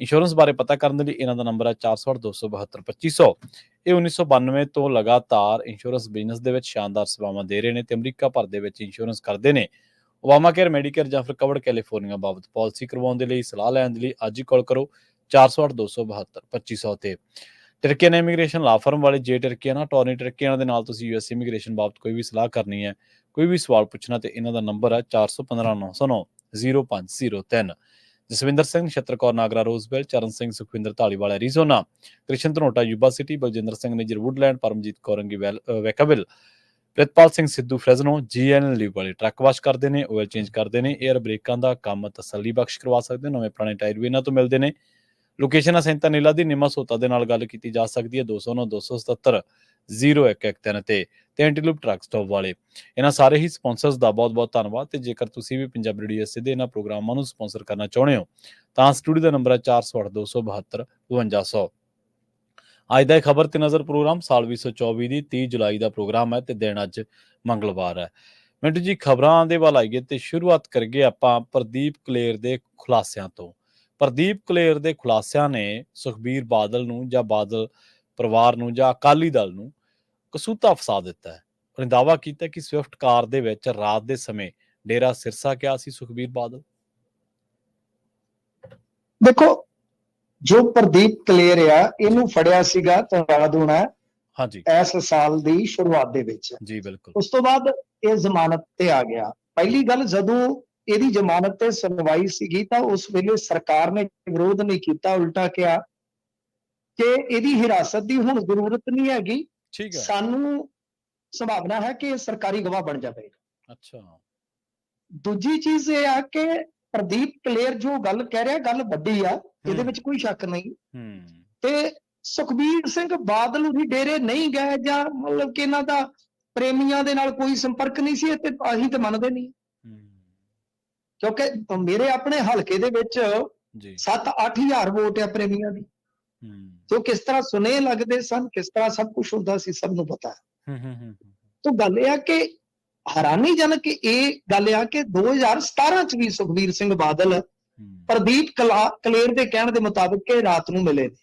Insurance ਬਾਰੇ ਪਤਾ ਕਰਨ ਦੇ ਲਈ ਇਹਨਾਂ ਦਾ ਨੰਬਰ ਹੈ 4082722500 ਇਹ 1992 ਤੋਂ ਲਗਾਤਾਰ ਇੰਸ਼ੋਰੈਂਸ ਬਿਜ਼ਨਸ ਦੇ ਵਿੱਚ ਸ਼ਾਨਦਾਰ ਸੇਵਾਵਾਂ ਦੇ ਰਹੇ ਨੇ ਤੇ ਅਮਰੀਕਾ ਭਰ ਦੇ ਵਿੱਚ ਇੰਸ਼ੋਰੈਂਸ ਕਰਦੇ ਨੇ। ਓਬਾਮਾ ਕੇਅਰ ਮੈਡੀਕੇਅਰ ਜਾਂ ਫਿਰ ਕਵਰਡ ਕੈਲੀਫੋਰਨੀਆ ਬਾਬਤ ਪਾਲਿਸੀ ਕਰਵਾਉਣ ਦੇ ਲਈ, ਸਲਾਹ ਲੈਣ ਦੇ ਲਈ ਅੱਜ ਹੀ ਕਾਲ ਕਰੋ 4082722500 ਤੇ। ਟਰਕੀਅਨ ਇਮੀਗ੍ਰੇਸ਼ਨ ਲਾ ਫਰਮ ਵਾਲੇ ਜੇ ਟਰਕੀਅਨ ਟੋਰਨੀ ਟਰਕੀਅਨ ਦੇ ਨਾਲ ਤੁਸੀਂ ਯੂਐਸ ਇਮੀਗ੍ਰੇਸ਼ਨ ਬਾਬਤ ਕੋਈ ਵੀ ਸਲਾਹ ਕਰਨੀ ਹੈ, ਕੋਈ ਵੀ ਸਵਾਲ ਪੁੱਛਣਾ ਤੇ ਇਹਨਾਂ ਦਾ ਨੰਬਰ ਹੈ 415909 0503 Jaswinder Singh ਛਤਰਕੌਰ Nagra ਰੋਜ਼ਬੈਲ Charan Singh Sukhwinder Dhaliwal Arizona Krishan Dhanota Yuba City Baljinder Singh Nijjar Woodland Paramjit Kaur well ਅ, Pritpal Singh Sidhu Fresno GN live ਵਾਲੇ ਟਰੱਕ ਵਾਸ਼ ਕਰਦੇ ਨੇ ਆਇਲ ਚੇਂਜ ਕਰਦੇ ਨੇ 에ਅਰ ਬ੍ਰੇਕਾਂ ਦਾ ਕੰਮ ਤਸੱਲੀ ਬਖਸ਼ ਕਰਵਾ ਸਕਦੇ ਹੋ ਨਵੇਂ ਪੁਰਾਣੇ ਟਾਇਰ ਵੀ ਇਹਨਾਂ ਤੋਂ ਮਿਲਦੇ ਨੇ। ਲੋਕੇਸ਼ਨ ਅਸੈਂਤਾ ਨੀਲਾ ਦੀ ਨਿਮਾ ਸੋਤਾ ਦੇ ਨਾਲ ਗੱਲ ਕੀਤੀ ਜਾ ਸਕਦੀ ਹੈ 209 277 0113 ਤੇ ਤੇ ਐਂਟੀਲੂਪ ਟਰੱਕ ਸਟਾਪ ਵਾਲੇ। ਇਹਨਾਂ ਸਾਰੇ ਹੀ ਸਪਾਂਸਰਸ ਦਾ ਬਹੁਤ-ਬਹੁਤ ਧੰਨਵਾਦ, ਤੇ ਜੇਕਰ ਤੁਸੀਂ ਵੀ ਪੰਜਾਬੀ ਰੇਡੀਓ ਸਿੱਧੇ ਇਹਨਾਂ ਪ੍ਰੋਗਰਾਮਾਂ ਨੂੰ ਸਪਾਂਸਰ ਕਰਨਾ ਚਾਹੁੰਦੇ ਹੋ, ਤਾਂ ਸਟੂਡੀਓ ਦਾ ਨੰਬਰ ਹੈ 408272 5200 ਅੱਜ ਦਾ ਖਬਰ ਤੇ ਨਜ਼ਰ ਪ੍ਰੋਗਰਾਮ ਸਾਲ 2024 ਦੀ 30 ਜੁਲਾਈ ਦਾ ਪ੍ਰੋਗਰਾਮ ਹੈ ਤੇ ਦਿਨ ਅੱਜ ਮੰਗਲਵਾਰ ਹੈ। ਮਿੰਟੂ ਜੀ, ਖਬਰਾਂ ਦੇ ਵੱਲ ਆਈਏ ਤੇ ਸ਼ੁਰੂਆਤ ਕਰੀਏ ਆਪਾਂ ਪ੍ਰਦੀਪ ਕਲੇਰ ਦੇ ਖੁਲਾਸਿਆਂ ਤੋਂ। ਪ੍ਰਦੀਪ ਕਲੇਰ ਦੇ ਖੁਲਾਸਿਆਂ ਨੇ ਸੁਖਬੀਰ ਬਾਦਲ ਨੂੰ ਜਾਂ ਬਾਦਲ ਪਰਿਵਾਰ ਨੂੰ ਜਾਂ ਅਕਾਲੀ ਦਲ ਨੂੰ ਕਸੂਤਾ ਫਸਾ ਦਿੱਤਾ ਹੈ। ਉਹਨੇ ਦਾਅਵਾ ਕੀਤਾ ਕਿ ਸਵਿਫਟ ਕਾਰ ਦੇ ਵਿੱਚ ਰਾਤ ਦੇ ਸਮੇਂ ਡੇਰਾ ਸਿਰਸਾ ਗਿਆ ਸੀ ਸੁਖਬੀਰ ਬਾਦਲ। ਦੇਖੋ ਜੋ ਪ੍ਰਦੀਪ ਕਲੇਰ ਆ ਇਹਨੂੰ ਫੜਿਆ ਸੀਗਾ ਤਵਾਦ ਹੋਣਾ ਹਾਂਜੀ। ਇਸ ਸਾਲ ਦੀ ਸ਼ੁਰੂਆਤ ਦੇ ਵਿੱਚ। ਜੀ ਬਿਲਕੁਲ। ਉਸ ਤੋਂ ਬਾਅਦ ਇਹ ਜ਼ਮਾਨਤ ਤੇ ਆ ਗਿਆ। ਪਹਿਲੀ ਗੱਲ ਜਦੋਂ ਇਹਦੀ ਜ਼ਮਾਨਤ ਤੇ ਸੁਣਵਾਈ ਸੀਗੀ ਤਾਂ ਉਸ ਵੇਲੇ ਸਰਕਾਰ ਨੇ ਵਿਰੋਧ ਨਹੀਂ ਕੀਤਾ ਉਲਟਾ ਕਿਹਾ ਕਿ ਇਹਦੀ ਹਿਰਾਸਤ ਦੀ ਹੁਣ ਜ਼ਰੂਰਤ ਨਹੀਂ ਹੈਗੀ। ਠੀਕ ਹੈ। ਸਾਨੂੰ ਸੰਭਾਵਨਾ ਹੈ ਕਿ ਸਰਕਾਰੀ ਗਵਾਹ ਬਣ ਜਾਵੇ ਅੱਛਾ। ਦੂਜੀ ਚੀਜ਼ ਇਹ ਆ ਕਿ ਪ੍ਰਦੀਪ ਕਲੇਰ ਜੋ ਗੱਲ ਕਹਿ ਰਿਹਾ ਗੱਲ ਵੱਡੀ ਆ ਇਹਦੇ। ਵਿੱਚ ਕੋਈ ਸ਼ੱਕ ਨਹੀਂ। ਹੂੰ। ਤੇ ਸੁਖਬੀਰ ਸਿੰਘ ਬਾਦਲ ਵੀ ਡੇਰੇ ਨਹੀਂ ਗਏ ਜਾਂ ਮਤਲਬ ਕਿ ਇਹਨਾਂ ਦਾ ਪ੍ਰੇਮੀਆਂ ਦੇ ਨਾਲ ਕੋਈ ਸੰਪਰਕ ਨਹੀਂ ਸੀ ਤੇ ਅਸੀਂ ਤੇ ਮੰਨਦੇ ਨਹੀਂ। ਹੂੰ। ਕਿਉਂਕਿ ਮੇਰੇ ਆਪਣੇ ਹਲਕੇ ਦੇ ਵਿੱਚ ਜੀ। 7-8000 ਵੋਟ ਆ ਪ੍ਰੇਮੀਆਂ ਦੀ। ਜੋ ਕਿਸ ਤਰ੍ਹਾਂ ਸੁਨੇ ਲੱਗਦੇ ਸਨ ਕਿਸ ਤਰ੍ਹਾਂ ਸਭ ਕੁਝ ਹੁੰਦਾ ਸੀ ਸਭ ਨੂੰ ਪਤਾ। ਹੈ ਹੂੰ ਹੂੰ ਹੂੰ। ਤਾਂ ਗੱਲ ਇਹ ਆ ਕਿ ਹੈਰਾਨੀਜਨਕ ਇਹ ਗੱਲ ਆ ਕਿ 2017 ਚ ਵੀ ਸੁਖਬੀਰ ਸਿੰਘ ਬਾਦਲ ਪ੍ਰਦੀਪ ਕਲਾ- ਕਲੇਰ ਦੇ ਕਹਿਣ ਦੇ ਮੁਤਾਬਕ ਕਿ ਰਾਤ ਨੂੰ ਮਿਲੇ ਨੇ।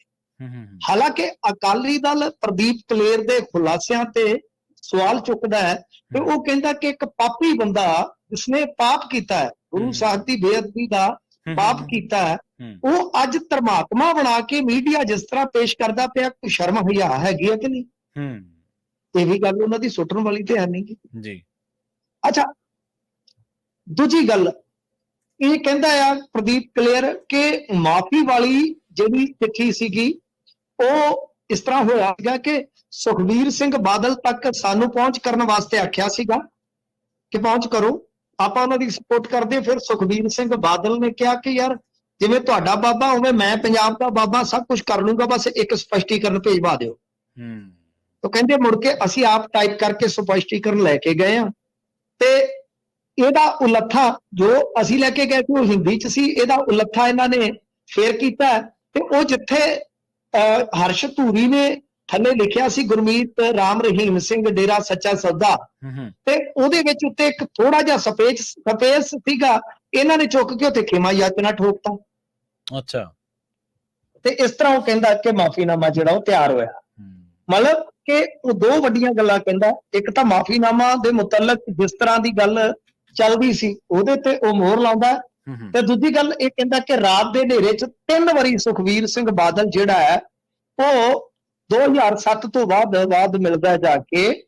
ਹਾਲਾਂਕਿ ਅਕਾਲੀ ਦਲ ਪ੍ਰਦੀਪ ਕਲੇਰ ਦੇ ਖੁਲਾਸਿਆਂ ਤੇ ਸਵਾਲ ਚੁੱਕਦਾ ਹੈ ਤੇ ਉਹ ਕਹਿੰਦਾ ਕਿ ਇੱਕ ਪਾਪੀ ਬੰਦਾ ਜਿਸਨੇ ਪਾਪ ਕੀਤਾ ਹੈ ਗੁਰੂ। ਸਾਹਿਬ ਦੀ ਬੇਅਦਬੀ ਦਾ ਪਾਪ ਕੀਤਾ ਹੈ ਉਹ ਅੱਜ ਧਰਮਾਤਮਾ ਬਣਾ ਕੇ ਮੀਡੀਆ ਜਿਸ ਤਰ੍ਹਾਂ ਪੇਸ਼ ਕਰਦਾ ਪਿਆ ਕੋਈ ਸ਼ਰਮ ਹਿਆ ਹੈਗੀ ਹੈ ਕਿ ਨਹੀਂ? ਹੂੰ। ਇਹ ਵੀ ਗੱਲ ਉਹਨਾਂ ਦੀ ਸੁੱਟਣ ਵਾਲੀ ਤੇ ਹੈ ਨਹੀਂ। ਜੀ। ਅੱਛਾ ਦੂਜੀ ਗੱਲ ਇਹ ਕਹਿੰਦਾ ਆ ਪ੍ਰਦੀਪ ਕਲੇਰ ਕਿ ਮਾਫੀ ਵਾਲੀ ਜਿਹੜੀ ਚਿੱਠੀ ਸੀਗੀ ਉਹ ਇਸ ਤਰ੍ਹਾਂ ਹੋਇਆ ਸੀਗਾ ਕਿ ਸੁਖਵੀਰ ਸਿੰਘ ਬਾਦਲ ਤੱਕ ਸਾਨੂੰ ਪਹੁੰਚ ਕਰਨ ਵਾਸਤੇ ਆਖਿਆ ਸੀਗਾ ਕਿ ਪਹੁੰਚ ਕਰੋ। ਆਪਾਂ ਉਹਨਾਂ ਦੀ ਸਪੋਰਟ ਕਰਦੇ ਫਿਰ ਸੁਖਵੀਰ ਸਿੰਘ ਬਾਦਲ ਨੇ ਕਿਹਾ ਕਿ ਯਾਰ ਜਿਵੇਂ ਤੁਹਾਡਾ ਬਾਬਾ ਉਵੇਂ ਮੈਂ ਪੰਜਾਬ ਦਾ ਬਾਬਾ ਸਭ ਕੁਝ ਕਰ ਲੂੰਗਾ ਬਸ ਇੱਕ ਸਪਸ਼ਟੀਕਰਨ ਭੇਜਵਾ ਦਿਓ। ਹੂੰ। ਤਾਂ ਕਹਿੰਦੇ ਮੁੜ ਕੇ ਅਸੀਂ ਆਪ ਟਾਈਪ ਕਰਕੇ ਸਪਸ਼ਟੀਕਰਨ ਲੈ ਕੇ ਗਏ ਆ ਤੇ ਇਹਦਾ ਉਲੱਥਾ ਜੋ ਅਸੀਂ ਲੈ ਕੇ ਗਏ ਸੀ ਉਹ ਹਿੰਦੀ ਚ ਸੀ ਇਹਦਾ ਉਲੱਥਾ ਇਹਨਾਂ ਨੇ ਫੇਰ ਕੀਤਾ। ਤੇ ਉਹ ਜਿੱਥੇ ਹਰਸ਼ ਧੂਰੀ ਨੇ ਥੱਲੇ ਲਿਖਿਆ ਸੀ ਗੁਰਮੀਤ ਰਾਮ ਰਹੀਮ ਸਿੰਘ ਡੇਰਾ ਸੱਚਾ ਸੌਦਾ। ਤੇ ਉਹਦੇ ਵਿੱਚ ਉੱਤੇ ਇੱਕ ਥੋੜਾ ਜਿਹਾ ਸਪੇਸ ਸਪੇਸ ਸੀਗਾ ਇਹਨਾਂ ਨੇ ਚੁੱਕ ਕੇ ਉੱਥੇ ਖੇਮਾ ਯਾਤਨਾ ਠੋਕਤਾ। ਅੱਛਾ। ਤੇ ਇਸ ਤਰ੍ਹਾਂ ਉਹ ਕਹਿੰਦਾ ਕਿ ਮਾਫੀਨਾਮਾ ਜਿਹੜਾ ਉਹ ਤਿਆਰ ਹੋਇਆ। ਮਤਲਬ ਕਿ ਉਹ ਦੋ ਵੱਡੀਆਂ ਗੱਲਾਂ ਕਹਿੰਦਾ। ਇੱਕ ਤਾਂ ਮਾਫੀਨਾਮਾ ਦੇ ਮੁਤਲਕ ਜਿਸ ਤਰ੍ਹਾਂ ਦੀ ਗੱਲ ਚੱਲਦੀ ਸੀ ਉਹਦੇ ਤੇ ਉਹ ਮੋਹਰ ਲਾਉਂਦਾ। ਤੇ ਦੂਜੀ ਗੱਲ ਇਹ ਕਹਿੰਦਾ ਕਿ ਰਾਤ ਦੇ ਹਨੇਰੇ 'ਚ ਤਿੰਨ ਵਾਰੀ ਸੁਖਵੀਰ ਸਿੰਘ ਬਾਦਲ ਜਿਹੜਾ ਹੈ ਉਹ 2007 ਤੋਂ ਬਾਅਦ ਬਾਅਦ ਮਿਲਦਾ ਜਾ ਕੇ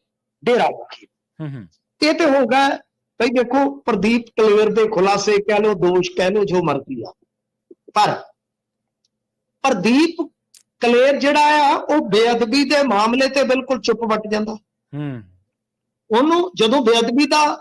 ਡੇਰਾ ਮੁਖੀ। ਹੂੰ ਹੂੰ। ਇਹ ਤੇ ਹੋਗਾ ਭਈ ਦੇਖੋ ਪ੍ਰਦੀਪ ਕਲੇਰ ਦੇ ਖੁਲਾਸੇ ਕਹਿ ਲੋ ਦੋਸ਼ ਕਹਿ ਲੋ ਜੋ ਮਰਜ਼ੀ ਆ। ਪਰ ਪ੍ਰਦੀਪ ਕਲੇਰ ਜਿਹੜਾ ਆ ਉਹ ਬੇਅਦਬੀ ਦੇ ਮਾਮਲੇ ਤੇ ਬਿਲਕੁਲ ਚੁੱਪ ਵੱਟ ਜਾਂਦਾ। ਹੂੰ। ਉਹਨੂੰ ਜਦੋਂ ਬੇਅਦਬੀ ਦਾ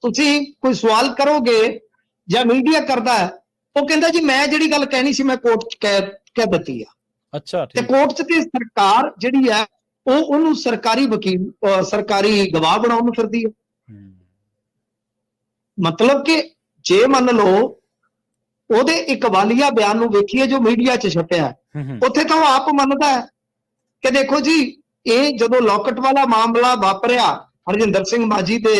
ਤੁਸੀਂ ਕੋਈ ਸਵਾਲ ਕਰੋਗੇ ਜਾਂ ਮੀਡੀਆ ਕਰਦਾ ਹੈ ਉਹ ਕਹਿੰਦਾ ਜੀ ਮੈਂ ਜਿਹੜੀ ਗੱਲ ਕਹਿਣੀ ਸੀ ਮੈਂ ਕੋਰਟ 'ਚ ਕਹਿ ਕਹਿ ਦਿੱਤੀ ਆ। ਅੱਛਾ ਤੇ ਠੀਕ। ਕੋਰਟ 'ਚ ਤੇ ਸਰਕਾਰ ਜਿਹੜੀ ਹੈ ਉਹ ਉਹਨੂੰ ਸਰਕਾਰੀ ਵਕੀਲ ਅਹ ਸਰਕਾਰੀ ਗਵਾਹ ਬਣਾਉਣ ਨੂੰ ਫਿਰਦੀ ਹੈ। ਮਤਲਬ ਕਿ ਜੇ ਮੰਨ ਲਓ ਉਹਦੇ ਇਕਬਾਲੀਆ ਬਿਆਨ ਨੂੰ ਵੇਖੀਏ ਜੋ ਮੀਡੀਆ 'ਚ ਛਪਿਆ ਹੂੰ, ਉੱਥੇ ਤਾਂ ਉਹ ਆਪ ਮੰਨਦਾ ਹੈ ਕਿ ਦੇਖੋ ਜੀ ਇਹ ਜਦੋਂ ਲੋਕਟ ਵਾਲਾ ਮਾਮਲਾ ਵਾਪਰਿਆ ਹਰਜਿੰਦਰ ਸਿੰਘ ਮਾਜੀ ਦੇ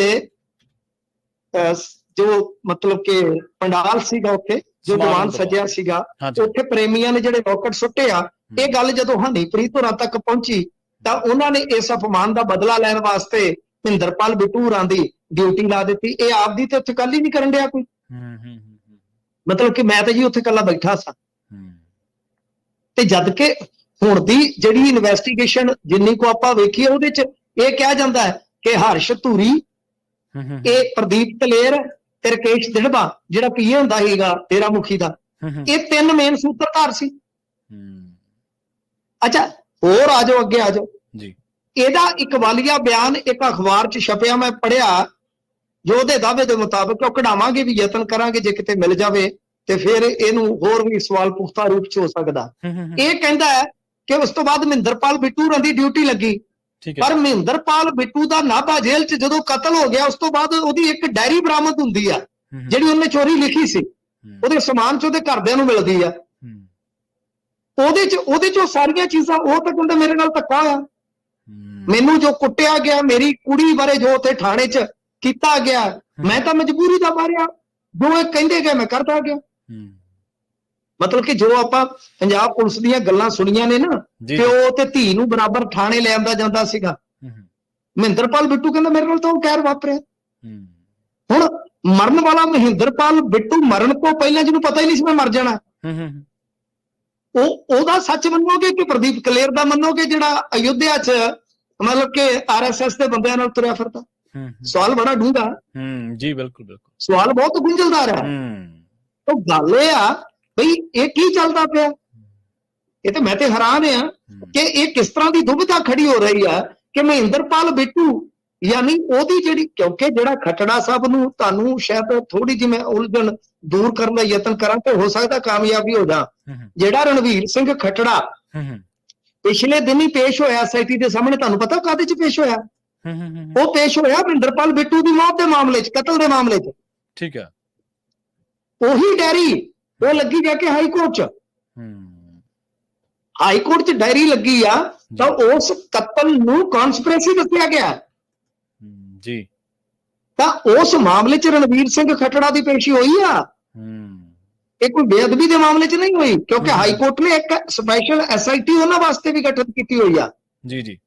ਅਹ, ਜੋ ਮਤਲਬ ਕਿ ਪੰਡਾਲ ਸੀਗਾ ਉੱਥੇ ਜੋ ਦੀਵਾਨ ਸਜਿਆ ਸੀਗਾ ਉੱਥੇ ਪ੍ਰੇਮੀਆਂ ਨੇ ਜਿਹੜੇ ਲੋਕਟ ਸੁੱਟੇ ਆ ਇਹ ਗੱਲ ਜਦੋਂ ਹਨੀਪ੍ਰੀਤ ਹੋਰਾਂ ਤੱਕ ਪਹੁੰਚੀ ਤਾਂ ਉਹਨਾਂ ਨੇ ਇਸ ਅਪਮਾਨ ਦਾ ਬਦਲਾ ਲੈਣ ਵਾਸਤੇ ਮਹਿੰਦਰਪਾਲ ਬਿੱਟੂ ਹੋਰਾਂ ਦੀ ਡਿਊਟੀ ਲਾ ਦਿੱਤੀ। ਇਹ ਆਪਦੀ ਤੇ ਉੱਥੇ ਗੱਲ ਹੀ ਨਹੀਂ ਕਰਨ ਡਿਆ ਕੋਈ। ਮਤਲਬ ਕਿ ਮੈਂ ਤਾਂ ਜੀ ਉੱਥੇ ਕੱਲਾ ਬੈਠਾ ਸਾਂ। ਤੇ ਜਦ ਕਿ ਹੁਣ ਦੀ ਜਿਹੜੀ ਇਨਵੈਸਟੀਗੇਸ਼ਨ ਜਿੰਨੀ ਕੋ ਆਪਾਂ ਵੇਖੀਏ ਉਹਦੇ ਚ ਇਹ ਕਿਹਾ ਜਾਂਦਾ ਹੈ ਕਿ ਹਰਸ਼ ਧੂਰੀ ਇਹ ਪ੍ਰਦੀਪ ਕਲੇਰ ਤੇ ਰਕੇਸ਼ ਦਿੜਬਾ ਜਿਹੜਾ ਪੀਏ ਹੁੰਦਾ ਸੀਗਾ ਤੇਰਾ ਮੁਖੀ ਦਾ ਇਹ ਤਿੰਨ ਮੇਨ ਸੂਤਰਧਾਰ ਸੀ। ਹੂੰ, ਅੱਛਾ ਹੋਰ ਆ ਜਾਓ ਅੱਗੇ ਆ ਜਾਓ। ਜੀ। ਇਹਦਾ ਇਕਬਾਲੀਆ ਬਿਆਨ ਇੱਕ ਅਖਬਾਰ 'ਚ ਛਪਿਆ ਮੈਂ ਪੜਿਆ ਜੋ ਉਹਦੇ ਦਾਅਵੇ ਦੇ ਮੁਤਾਬਕ ਉਹ ਕਢਾਵਾਂਗੇ ਵੀ ਯਤਨ ਕਰਾਂਗੇ ਜੇ ਕਿਤੇ ਮਿਲ ਜਾਵੇ ਤੇ ਫਿਰ ਇਹਨੂੰ ਹੋਰ ਵੀ ਸਵਾਲ ਪੁਖਤਾ ਰੂਪ 'ਚ ਹੋ ਸਕਦਾ। ਇਹ ਕਹਿੰਦਾ ਹੈ ਕਿ ਉਸ ਤੋਂ ਬਾਅਦ ਮਹਿੰਦਰਪਾਲ ਬਿੱਟੂ ਹੋਰਾਂ ਦੀ ਡਿਊਟੀ ਲੱਗੀ। ਪਰ ਮਹਿੰਦਰਪਾਲ ਬਿੱਟੂ ਦਾ ਨਾਭਾ ਜੇਲ੍ਹ 'ਚ ਜਦੋਂ ਕਤਲ ਹੋ ਗਿਆ ਉਸ ਤੋਂ ਬਾਅਦ ਉਹਦੀ ਇੱਕ ਡਾਇਰੀ ਬਰਾਮਦ ਹੁੰਦੀ ਆ ਜਿਹੜੀ ਉਹਨੇ ਚੋਰੀ ਲਿਖੀ ਸੀ। ਉਹਦੇ ਸਮਾਨ 'ਚ ਉਹਦੇ ਘਰਦਿਆਂ ਨੂੰ ਮਿਲਦੀ ਆ। ਉਹਦੇ 'ਚ ਉਹਦੇ 'ਚ ਉਹ ਸਾਰੀਆਂ ਚੀਜ਼ਾਂ ਉਹ ਤਾਂ ਕਹਿੰਦਾ ਮੇਰੇ ਨਾਲ ਧੱਕਾ ਆ। ਹੂੰ, ਮੈਨੂੰ ਜੋ ਕੁੱਟਿਆ ਗਿਆ ਮੇਰੀ ਕੁੜੀ ਬਾਰੇ ਜੋ ਉੱਥੇ ਥਾਣੇ 'ਚ ਕੀਤਾ ਗਿਆ ਮੈਂ ਤਾਂ ਮਜਬੂਰੀ ਦਾ ਮਾਰਿਆ। ਜੋ ਇਹ ਕਹਿੰਦੇ ਗਏ ਮੈਂ ਕਰਦਾ ਗਿਆ। ਮਤਲਬ ਕਿ ਜੋ ਆਪਾਂ ਪੰਜਾਬ ਪੁਲਿਸ ਦੀਆਂ ਗੱਲਾਂ ਸੁਣੀਆਂ ਨੇ ਨਾ ਕਿ ਉਹ ਤੇ ਧੀ ਨੂੰ ਬਰਾਬਰ ਥਾਣੇ ਲੈ ਆਂਦਾ ਜਾਂਦਾ ਸੀਗਾ। ਮਹਿੰਦਰਪਾਲ ਬਿੱਟੂ ਕਹਿੰਦਾ ਮੇਰੇ ਨਾਲ ਤਾਂ ਉਹ ਕਹਿਰ ਵਾਪਰਿਆ। ਹੁਣ ਮਰਨ ਵਾਲਾ ਮਹਿੰਦਰਪਾਲ ਬਿੱਟੂ ਮਰਨ ਤੋਂ ਪਹਿਲਾਂ ਜਿਹਨੂੰ ਪਤਾ ਹੀ ਨਹੀਂ ਸੀ ਮੈਂ ਮਰ ਜਾਣਾ। ਉਹ ਉਹਦਾ ਸੱਚ ਮੰਨੋਗੇ ਕਿ ਪ੍ਰਦੀਪ ਕਲੇਰ ਦਾ ਮੰਨੋਗੇ ਜਿਹੜਾ ਅਯੁੱਧਿਆ 'ਚ ਮਤਲਬ ਕਿ ਆਰਐਸਐਸ ਦੇ ਬੰਦਿਆਂ ਨਾਲ ਤੁਰਿਆ ਫਿਰਦਾ? ਸਵਾਲ ਬੜਾ ਡੂੰਘਾ। ਹੂੰ, ਜੀ ਬਿਲਕੁਲ ਬਿਲਕੁਲ। ਸਵਾਲ ਬਹੁਤ ਗੁੰਝਲਦਾਰ ਹੈ। ਹੂੰ, ਉਹ ਗੱਲ ਇਹ ਆ ਬਈ ਇਹ ਕੀ ਚੱਲਦਾ ਪਿਆ? ਇਹ ਤਾਂ ਮੈਂ ਤੇ ਹੈਰਾਨ ਆ ਕਿ ਇਹ ਕਿਸ ਤਰ੍ਹਾਂ ਦੀ ਦੁਬਿਧਾ ਖੜੀ ਹੋ ਰਹੀ ਆ ਕਿ ਮਹਿੰਦਰਪਾਲ ਬਿੱਟੂ ਯਾਨੀ ਉਹਦੀ ਜਿਹੜੀ ਕਿਉਂਕਿ ਜਿਹੜਾ ਖਟੜਾ ਸਾਹਿਬ ਨੂੰ ਤੁਹਾਨੂੰ ਸ਼ਾਇਦ ਥੋੜੀ ਜਿਹੀ ਮੈਂ ਉਲਝਣ ਦੂਰ ਕਰਨ ਦਾ ਯਤਨ ਕਰਾਂ ਤੇ ਹੋ ਸਕਦਾ ਕਾਮਯਾਬੀ ਹੋ ਜਾ ਜਿਹੜਾ ਰਣਵੀਰ ਸਿੰਘ ਖਟੜਾ ਪਿਛਲੇ ਦਿਨ ਹੀ ਪੇਸ਼ ਹੋਇਆ ਐਸਆਈਟੀ ਦੇ ਸਾਹਮਣੇ ਤੁਹਾਨੂੰ ਪਤਾ ਕਾਦੇ ਚ ਪੇਸ਼ ਹੋਇਆ? ਉਹ ਪੇਸ਼ ਹੋਇਆ ਮਹਿੰਦਰਪਾਲ ਬਿੱਟੂ ਦੀ ਮੌਤ ਦੇ ਮਾਮਲੇ 'ਚ ਕਤਲ ਦੇ ਮਾਮਲੇ 'ਚ। ਠੀਕ ਹੈ ਉਹੀ ਡੈਰੀ ਉਹ ਲੱਗੀ ਜਾ ਕੇ ਹਾਈ ਕੋਰਟ 'ਚ। ਹੂੰ, ਹਾਈ ਕੋਰਟ 'ਚ ਡਾਇਰੀ ਲੱਗੀ ਆ ਤਾਂ ਉਸ ਕਤਲ ਨੂੰ ਕਨਸਪੀਰੇਸੀ ਦੱਸਿਆ ਗਿਆ। ਜੀ। ਤਾਂ ਉਸ ਮਾਮਲੇ 'ਚ ਰਣਵੀਰ ਸਿੰਘ ਖਟੜਾ ਦੀ ਪੇਸ਼ੀ ਹੋਈ ਆ। ਹੂੰ, ਇਹ ਕੋਈ ਬੇਅਦਬੀ ਦੇ ਮਾਮਲੇ 'ਚ ਨਹੀਂ ਹੋਈ ਕਿਉਂਕਿ। ਹਾਈ ਕੋਰਟ ਨੇ ਇੱਕ ਸਪੈਸ਼ਲ ਐਸਆਈਟੀ ਉਹਨਾਂ ਵਾਸਤੇ ਵੀ ਗਠਿਤ ਕੀਤੀ ਹੋਈ ਆ। ਜੀ ਜੀ।